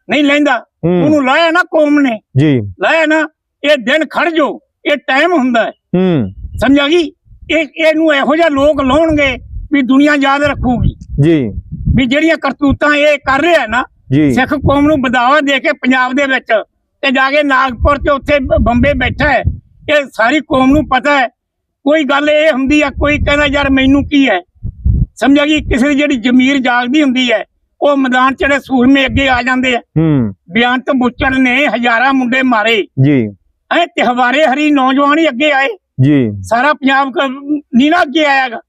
ਨਹੀਂ ਲੈਂਦਾ। ਉਹਨੂੰ ਲਾਇਆ ਨਾ ਕੌਮ ਨੇ। ਜੀ। ਲਾਇਆ ਨਾ ਇਹ ਦਿਨ ਖੜ ਜੋ ਇਹ ਟਾਈਮ ਹੁੰਦਾ ਹੈ। ਹੂੰ। ਸਮਝਾ ਗਈ ਇਹ ਇਹਨੂੰ ਇਹੋ ਜਿਹਾ ਲੋਕ ਲਾਉਣਗੇ ਵੀ ਦੁਨੀਆ ਯਾਦ ਰੱਖੂਗੀ। ਜੀ। ਵੀ ਜਿਹੜੀਆਂ ਕਰਤੂਤਾਂ ਇਹ ਕਰ ਰਿਹਾ ਨਾ ਸਿੱਖ ਕੌਮ ਨੂੰ ਬਦਾਵਾ ਦੇ ਕੇ ਪੰਜਾਬ ਦੇ ਵਿੱਚ ਤੇ ਜਾ ਕੇ ਨਾਗਪੁਰ ਤੇ ਉੱਥੇ ਬੰਬੇ ਬੈਠਾ ਹੈ। ਇਹ ਸਾਰੀ ਕੌਮ ਨੂੰ ਪਤਾ ਹੈ। ਕੋਈ ਗੱਲ ਇਹ ਹੁੰਦੀ ਆ ਕੋਈ ਕਹਿੰਦਾ ਯਾਰ ਮੈਨੂੰ ਕੀ ਹੈ? ਸਮਝਿਆ ਕਿ ਕਿਸੇ ਦੀ ਜਿਹੜੀ ਜ਼ਮੀਰ ਜਾਗਦੀ ਹੁੰਦੀ ਹੈ ਉਹ ਮੈਦਾਨ ਜਿਹੜੇ ਸੂਰਮੇ ਅੱਗੇ ਆ ਜਾਂਦੇ ਆ। ਹੂੰ। ਬਿਆਨ ਤੋਂ ਬੁੱਚੜ ਨੇ ਹਜ਼ਾਰਾਂ ਮੁੰਡੇ ਮਾਰੇ। ਜੀ। ਐ ਤੇ ਹਵਾਰੇ ਹਰੀ ਨੌਜਵਾਨ ਹੀ ਅੱਗੇ ਆਏ। ਜੀ। ਸਾਰਾ ਪੰਜਾਬ ਕ- ਨਹੀਂ ਨਾ ਅੱਗੇ ਆਇਆਗਾ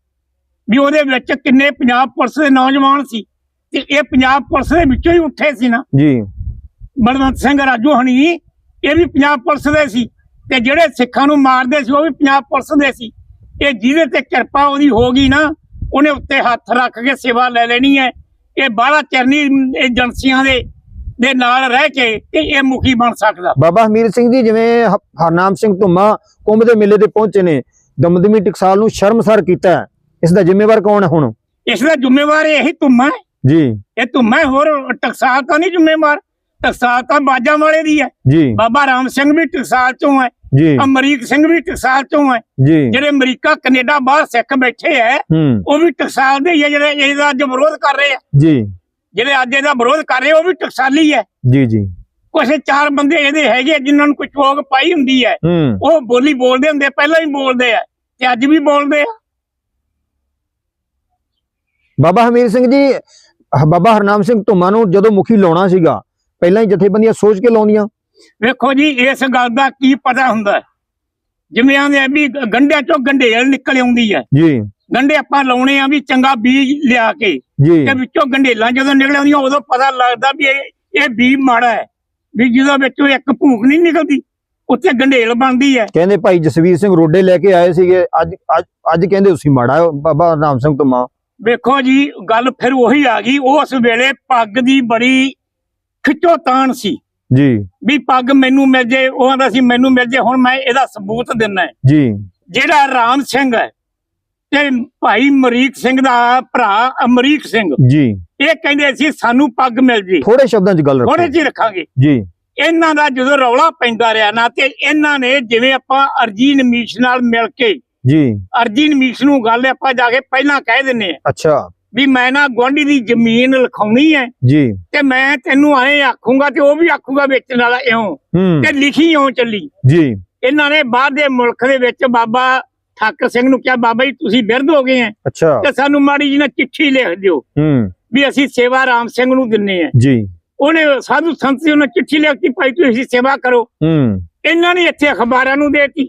ਵੀ ਉਹਦੇ ਵਿੱਚ ਕਿੰਨੇ ਪੰਜਾਬ ਪੁਲਿਸ ਦੇ ਨੌਜਵਾਨ ਸੀ। ਤੇ ਇਹ ਪੰਜਾਬ ਪੁਲਿਸ ਦੇ ਵਿੱਚੋਂ ਹੀ ਉੱਠੇ ਸੀ ਨਾ। ਜੀ। ਬਲਵੰਤ ਸਿੰਘ ਰਾਜੂ ਹਣੀ ਇਹ ਵੀ ਪੰਜਾਬ ਪੁਲਿਸ ਦੇ ਸੀ ਤੇ ਜਿਹੜੇ ਸਿੱਖਾਂ ਨੂੰ ਮਾਰਦੇ ਸੀ ਉਹ ਵੀ ਪੰਜਾਬ ਪੁਲਿਸ ਦੇ ਸੀ। ਇਹ ਜਿਹਦੇ ਤੇ ਕਿਰਪਾ ਉਹਦੀ ਹੋ ਗਈ ਨਾ ਉਹਨੇ ਉੱਤੇ ਹੱਥ ਰੱਖ ਕੇ ਸੇਵਾ ਲੈ ਲੈਣੀ ਹੈ। ਇਹ ਬਾਹਲਾ ਚਰਨੀ ਏਜੰਸੀਆਂ ਦੇ ਦੇ ਨਾਲ ਰਹਿ ਕੇ ਤੇ ਇਹ ਮੁਖੀ ਬਣ ਸਕਦਾ। ਬਾਬਾ ਹਮੀਰ ਸਿੰਘ ਜੀ ਜਿਵੇਂ ਹਰਨਾਮ ਸਿੰਘ ਧੁੰਮਾ ਕੁੰਭ ਦੇ ਮੇਲੇ ਤੇ ਪਹੁੰਚੇ ਨੇ ਦਮਦਮੀ ਟਕਸਾਲ ਨੂੰ ਸ਼ਰਮਸਾਰ ਕੀਤਾ ਇਸ ਦਾ ਜ਼ਿੰਮੇਵਾਰ ਕੌਣ ਹੈ ਹੁਣ? ਇਸ ਦਾ ਜ਼ਿੰਮੇਵਾਰ ਇਹੀ ਧੁੰਮਾ ਜੀ। ਇਹ ਧੁੰਮਾ ਹੋਰ ਟਕਸਾਲ ਤਾਂ ਨਹੀਂ ਜ਼ਿੰਮੇਵਾਰ। ਟਕਸਾਲ ਤਾਂ ਬਾਜਾਂ ਵਾਲੇ ਦੀ ਹੈ। ਜੀ। ਬਾਬਾ ਰਾਮ ਸਿੰਘ ਵੀ ਟਕਸਾਲ ਚੋਂ ਹੈ। ਜੀ। ਅਮਰੀਕ ਸਿੰਘ ਵੀ ਟਕਸਾਲ ਚੋਂ ਹੈ। ਜੀ। ਜਿਹੜੇ ਅਮਰੀਕਾ ਕੈਨੇਡਾ ਬਾਹਰ ਸਿੱਖ ਬੈਠੇ ਐ ਹੂੰ। ਉਹ ਵੀ ਟਕਸਾਲ ਦੇ ਹੀ ਜਿਹੜੇ ਇਹਦਾ ਅੱਜ ਵਿਰੋਧ ਕਰ ਰਹੇ ਆ ਜੀ। ਜਿਹੜੇ ਅੱਜ ਇਹਦਾ ਵਿਰੋਧ ਕਰ ਰਹੇ ਉਹ ਵੀ ਟਕਸਾਲੀ ਐ ਜੀ ਜੀ। ਕੁਛ ਚਾਰ ਬੰਦੇ ਇਹਦੇ ਹੈਗੇ ਜਿਨ੍ਹਾਂ ਨੂੰ ਕੁਝ ਚੋਗ ਪਾਈ ਹੁੰਦੀ ਹੂੰ। ਉਹ ਬੋਲੀ ਬੋਲਦੇ ਹੁੰਦੇ ਪਹਿਲਾਂ ਵੀ ਬੋਲਦੇ ਆ ਤੇ ਅੱਜ ਵੀ ਬੋਲਦੇ ਆ। ਬਾਬਾ ਹਮੀਰ ਸਿੰਘ ਜੀ ਹ- ਬਾਬਾ ਹਰਨਾਮ ਸਿੰਘ ਧੁੰਮਾ ਨੂੰ ਜਦੋਂ ਮੁਖੀ ਲਾਉਣਾ ਸੀਗਾ ਪਹਿਲਾਂ ਹੀ ਜਥੇਬੰਦੀਆਂ ਸੋਚ ਕੇ ਲਾਉਂਦੀਆਂ। ਵੇਖੋ ਜੀ ਇਸ ਗੱਲ ਦਾ ਕੀ ਪਤਾ ਹੁੰਦਾ ਹੈ? ਜਿਵੇਂ ਆਂਦੇ ਵੀ ਗੰਡਿਆਂ ਚੋਂ ਗੰਢੇਲ ਨਿਕਲ ਆਉਂਦੀ ਐ ਜੀ। ਗੰਡੇ ਆਪਾਂ ਲਾਉਣੇ ਆ ਵੀ ਚੰਗਾ ਬੀਜ ਲਿਆ ਕੇ ਜੀ। ਤੇ ਵਿੱਚੋਂ ਗੰਢੇਲਾਂ ਜਦੋਂ ਨਿਕਲ ਆਉਂਦੀਆਂ ਉਦੋਂ ਪਤਾ ਲੱਗਦਾ ਵੀ ਇਹ ਇਹ ਬੀਜ ਮਾੜਾ ਹੈ। ਵੀ ਜਿਹਦੇ ਵਿੱਚੋਂ ਇੱਕ ਭੂਖ ਨਹੀਂ ਨਿਕਲਦੀ ਉੱਥੇ ਗੰਢੇਲ ਬਣਦੀ ਹੈ। ਕਹਿੰਦੇ ਭਾਈ ਜਸਵੀਰ ਸਿੰਘ ਰੋਡੇ ਲੈ ਕੇ ਆਏ ਸੀਗੇ। ਅੱਜ ਅੱਜ ਅੱਜ ਕਹਿੰਦੇ ਤੁਸੀਂ ਮਾੜਾ ਹੋ, ਬਾਬਾ ਹਰਨਾਮ ਸਿੰਘ ਧੁੰਮਾ ਵੇਖੋ ਜੀ ਗੱਲ ਫਿਰ ਉਹੀ ਆ ਗਈ। ਉਸ ਵੇਲੇ ਪੱਗ ਦੀ ਬੜੀ ਖਿੱਚੋਤਾਣ ਸੀ। ਜੀ। ਵੀ ਪੱਗ ਮੈਨੂੰ ਮਿਲ ਜੇ ਉਹ ਆਂਦਾ ਸੀ ਮੈਨੂੰ ਮਿਲ ਜੇ ਹੁਣ ਮੈਂ ਇਹਦਾ ਸਬੂਤ ਦਿੰਨਾ ਹੈ। ਜੀ। ਜਿਹੜਾ ਰਾਮ ਸਿੰਘ ਹੈ ਤੇ ਭਾਈ ਮਰੀਕ ਸਿੰਘ ਦਾ ਭਰਾ ਅਮਰੀਕ ਸਿੰਘ ਜੀ। ਇਹ ਕਹਿੰਦੇ ਸੀ ਸਾਨੂੰ ਪੱਗ ਮਿਲ ਜੇ। ਥੋੜੇ ਸ਼ਬਦਾਂ 'ਚ ਗੱਲ ਥੋੜੇ ਰੱਖੋ। ਜਿਹੀ ਰੱਖਾਂਗੇ। ਜੀ। ਇਹਨਾਂ ਦਾ ਜਦੋਂ ਰੌਲਾ ਪੈਂਦਾ ਰਿਹਾ ਨਾ ਤੇ ਇਹਨਾਂ ਨੇ ਜਿਵੇਂ ਆਪਾਂ ਅਰਜੀ ਨਮੀਸ਼ ਨਾਲ ਮਿਲ ਕੇ ਜੀ। ਅਰਜੀ ਨਮੀਸ਼ ਨੂੰ ਗੱਲ ਆਪਾਂ ਜਾ ਕੇ ਪਹਿਲਾਂ ਕਹਿ ਦਿੰਨੇ ਆ। ਅੱਛਾ। ਵੀ ਮੈਂ ਨਾ ਗੁਆਂਢੀ ਦੀ ਜ਼ਮੀਨ ਲਿਖਾਉਣੀ ਹੈ ਜੀ। ਤੇ ਮੈਂ ਤੈਨੂੰ ਐਂ ਆਖੂੰਗਾ ਤੇ ਉਹ ਵੀ ਆਖੂਗਾ ਵੇਚਣ ਵਾਲਾ ਇਉਂ। ਤੇ ਲਿਖੀ ਇਉਂ ਚੱਲੀ। ਜੀ। ਇਹਨਾਂ ਨੇ ਬਾਹਰ ਦੇ ਮੁਲਕ ਦੇ ਵਿੱਚ ਬਾਬਾ ਠਾਕਰ ਸਿੰਘ ਨੂੰ ਕਿਹਾ ਬਾਬਾ ਜੀ ਤੁਸੀਂ ਬਿਰਧ ਹੋ ਗਏ ਆ ਅੱਛਾ। ਤੇ ਸਾਨੂੰ ਮਾੜੀ ਜੀ ਨਾ ਚਿੱਠੀ ਲਿਖ ਦਿਓ ਹੂੰ। ਵੀ ਅਸੀਂ ਸੇਵਾ ਰਾਮ ਸਿੰਘ ਨੂੰ ਦਿੰਨੇ ਆ ਜੀ। ਉਹਨੇ ਸਾਧੂ ਸੰਤ ਜੀ ਉਹਨਾਂ ਚਿੱਠੀ ਲਿਖਤੀ ਭਾਈ ਤੁਸੀਂ ਸੇਵਾ ਕਰੋ। ਹੂੰ। ਇਹਨਾਂ ਨੇ ਇੱਥੇ ਅਖਬਾਰਾਂ ਨੂੰ ਦੇਤੀ।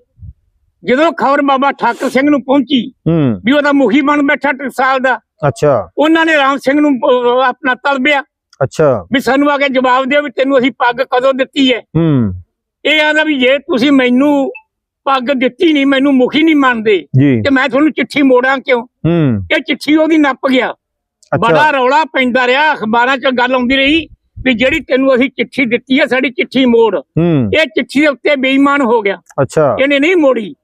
ਜਦੋਂ ਖਬਰ ਬਾਬਾ ਠਾਕਰ ਸਿੰਘ ਨੂੰ ਪਹੁੰਚੀ ਹੂੰ। ਵੀ ਉਹਦਾ ਮੁਖੀ ਬਣ ਬੈਠਾ ਟਕਸਾਲ ਦਾ ਅੱਛਾ। ਉਹਨਾਂ ਨੇ ਰਾਮ ਸਿੰਘ ਨੂੰ ਅਹ, ਆਪਣਾ ਤਲਬਿਆ। ਅੱਛਾ। ਵੀ ਸਾਨੂੰ ਆ ਕੇ ਜਵਾਬ ਦਿਓ ਵੀ ਤੈਨੂੰ ਅਸੀਂ ਪੱਗ ਕਦੋਂ ਦਿੱਤੀ ਹੈ? ਹੂੰ। ਇਹ ਆਂਦਾ ਵੀ ਜੇ ਤੁਸੀਂ ਮੈਨੂੰ ਪੱਗ ਦਿੱਤੀ ਨਹੀਂ ਮੈਨੂੰ ਮੁਖੀ ਨਹੀਂ ਮੰਨਦੇ ਜੀ। ਤੇ ਮੈਂ ਤੁਹਾਨੂੰ ਚਿੱਠੀ ਮੋੜਾਂ ਕਿਉਂ? ਹੂੰ। ਇਹ ਚਿੱਠੀ ਉਹਦੀ ਨੱਪ ਗਿਆ। ਬੜਾ ਅੱਛਾ ਰੌਲਾ ਪੈਂਦਾ ਰਿਹਾ ਅਖਬਾਰਾਂ 'ਚ ਗੱਲ ਆਉਂਦੀ ਰਹੀ ਵੀ ਜਿਹੜੀ ਤੈਨੂੰ ਅਸੀਂ ਚਿੱਠੀ ਦਿੱਤੀ ਹੈ ਸਾਡੀ ਚਿੱਠੀ ਮੋੜ। ਹੂੰ। ਇਹ ਚਿੱਠੀ ਦੇ ਉੱਤੇ ਬੇਈਮਾਨ ਹੋ ਗਿਆ। ਅੱਛਾ। ਇਹਨੇ ਨਹੀਂ ਮੋੜੀ।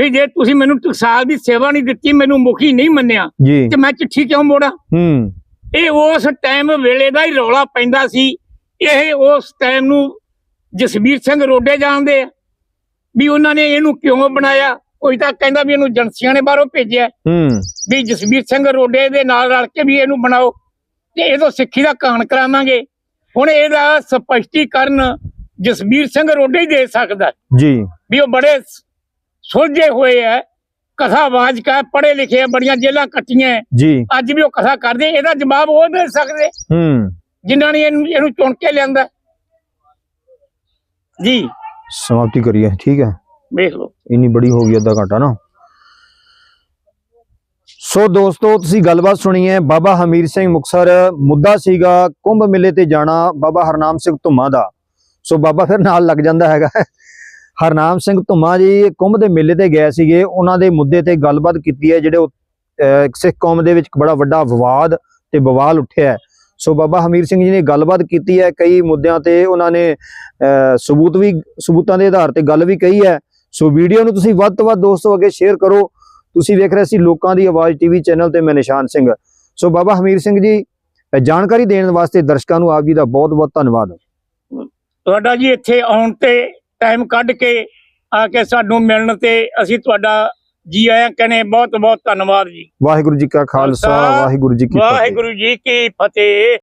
ਵੀ ਜੇ ਤੁਸੀਂ ਮੈਨੂੰ ਟਕਸਾਲ ਦੀ ਸੇਵਾ ਨਹੀਂ ਦਿੱਤੀ ਮੈਨੂੰ ਮੁਖੀ ਨਹੀਂ ਮੰਨਿਆ ਤੇ ਮੈਂ ਚਿੱਠੀ ਕਿਉਂ ਮੋੜਾਂ? ਹੂੰ। ਇਹ ਉਸ ਟਾਈਮ ਵੇਲੇ ਦਾ ਹੀ ਰੌਲਾ ਪੈਂਦਾ ਸੀ। ਇਹ ਉਸ ਟਾਈਮ ਨੂੰ ਜਸਬੀਰ ਸਿੰਘ ਰੋਡੇ ਜਾਣਦੇ ਆ ਵੀ ਉਹਨਾਂ ਨੇ ਇਹਨੂੰ ਕਿਉਂ ਬਣਾਇਆ? ਕੋਈ ਤਾਂ ਕਹਿੰਦਾ ਵੀ ਇਹਨੂੰ ਏਜੰਸੀਆਂ ਨੇ ਬਾਹਰੋਂ ਭੇਜਿਆ। ਹੂੰ। ਵੀ ਜਸਬੀਰ ਸਿੰਘ ਰੋਡੇ ਦੇ ਨਾਲ ਰਲ ਕੇ ਵੀ ਇਹਨੂੰ ਬਣਾਓ ਤੇ ਇਹਦੋਂ ਸਿੱਖੀ ਦਾ ਕਾਣ ਕਰਾਵਾਂਗੇ। ਹੁਣ ਇਹਦਾ ਸਪਸ਼ਟੀਕਰਨ ਜਸਬੀਰ ਸਿੰਘ ਰੋਡੇ ਹੀ ਦੇ ਸਕਦਾ। ਜੀ। ਵੀ ਉਹ ਬੜੇ ਸੁਲਝੇ ਹੋਏ ਆ ਕਥਾ ਵਾਚਕ ਪੜ੍ਹੇ ਲਿਖੇ ਬੜੀਆਂ ਜੇਲਾਂ ਕੱਟੀਆਂ। ਜੀ। ਅੱਜ ਵੀ ਉਹ ਕਥਾ ਕਰਦੇ ਇਹਦਾ ਜਵਾਬ ਉਹ ਦੇ ਸਕਦੇ। ਹੂੰ। ਜਿਨ੍ਹਾਂ ਨੇ ਇਹਨੂੰ ਇਹਨੂੰ ਚੁਣ ਕੇ ਲਿਆਂਦਾ। ਜੀ। ਸਮਾਪਤੀ ਕਰੀਏ ਠੀਕ ਹੈ? ਵੇਖ ਲਓ। ਇੰਨੀ ਬੜੀ ਹੋ ਗਈ ਅੱਧਾ ਘੰਟਾ ਨਾ। ਸੋ ਦੋਸਤੋ ਤੁਸੀਂ ਗੱਲਬਾਤ ਸੁਣੀ ਹੈ ਬਾਬਾ ਹਮੀਰ ਸਿੰਘ ਮੁਕਸਰ ਮੁੱਦਾ ਸੀਗਾ ਕੁੰਭ ਮੇਲੇ ਤੇ ਜਾਣਾ ਬਾਬਾ ਹਰਨਾਮ ਸਿੰਘ ਧੁੰਮਾ ਦਾ। ਸੋ ਬਾਬਾ ਫਿਰ ਨਾਲ ਲੱਗ ਜਾਂਦਾ ਹੈਗਾ। ਹਰਨਾਮ ਸਿੰਘ ਧੁੰਮਾ ਜੀ ਕੁੰਭ ਦੇ ਮੇਲੇ ਤੇ ਗਏ ਸੀਗੇ। ਉਹਨਾਂ ਦੇ ਮੁੱਦੇ ਤੇ ਗੱਲਬਾਤ ਕੀਤੀ ਹੈ, ਜਿਹੜੇ ਸਿੱਖ ਕੌਮ ਦੇ ਵਿੱਚ ਇੱਕ ਬੜਾ ਵੱਡਾ ਵਿਵਾਦ ਤੇ ਬਵਾਲ ਉੱਠਿਆ ਹੈ। ਸੋ ਬਾਬਾ ਹਮੀਰ ਸਿੰਘ ਜੀ ਨੇ ਗੱਲਬਾਤ ਕੀਤੀ ਹੈ, ਕਈ ਮੁੱਦਿਆਂ ਤੇ ਉਹਨਾਂ ਨੇ ਸਬੂਤ ਵੀ, ਸਬੂਤਾਂ ਦੇ ਆਧਾਰ ਤੇ ਗੱਲ ਵੀ ਕਹੀ ਹੈ। ਸੋ ਵੀਡੀਓ ਨੂੰ ਤੁਸੀਂ ਵੱਧ ਤੋਂ ਵੱਧ ਦੋਸਤੋ ਅੱਗੇ ਸ਼ੇਅਰ ਕਰੋ। ਤੁਸੀਂ ਵੇਖ ਰਹੇ ਸੀ ਲੋਕਾਂ ਦੀ ਆਵਾਜ਼ ਟੀਵੀ ਚੈਨਲ ਤੇ ਮੈਂ ਨਿਸ਼ਾਨ ਸਿੰਘ। ਸੋ ਬਾਬਾ ਹਮੀਰ ਸਿੰਘ ਜੀ ਜਾਣਕਾਰੀ ਦੇਣ ਵਾਸਤੇ ਦਰਸ਼ਕਾਂ ਨੂੰ ਆਪ ਜੀ ਦਾ ਬਹੁਤ ਬਹੁਤ ਧੰਨਵਾਦ। ਤੁਹਾਡਾ ਜੀ ਇੱਥੇ ਆਉਣ ਤੇ ਟਾਈਮ ਕੱਢ ਕੇ ਆ ਕੇ ਸਾਨੂੰ ਮਿਲਣ ਤੇ ਅਸੀਂ ਤੁਹਾਡਾ ਜੀ ਆਇਆਂ ਕਹਿੰਦੇ ਬਹੁਤ ਬਹੁਤ ਧੰਨਵਾਦ ਜੀ। ਵਾਹਿਗੁਰੂ ਜੀ ਕਾ ਖਾਲਸਾ ਖਾਲਸਾ, ਵਾਹਿਗੁਰੂ ਜੀ ਕੀ ਫਤਿਹ। ਵਾਹਿਗੁਰੂ ਜੀ ਕੀ ਫਤਿਹ।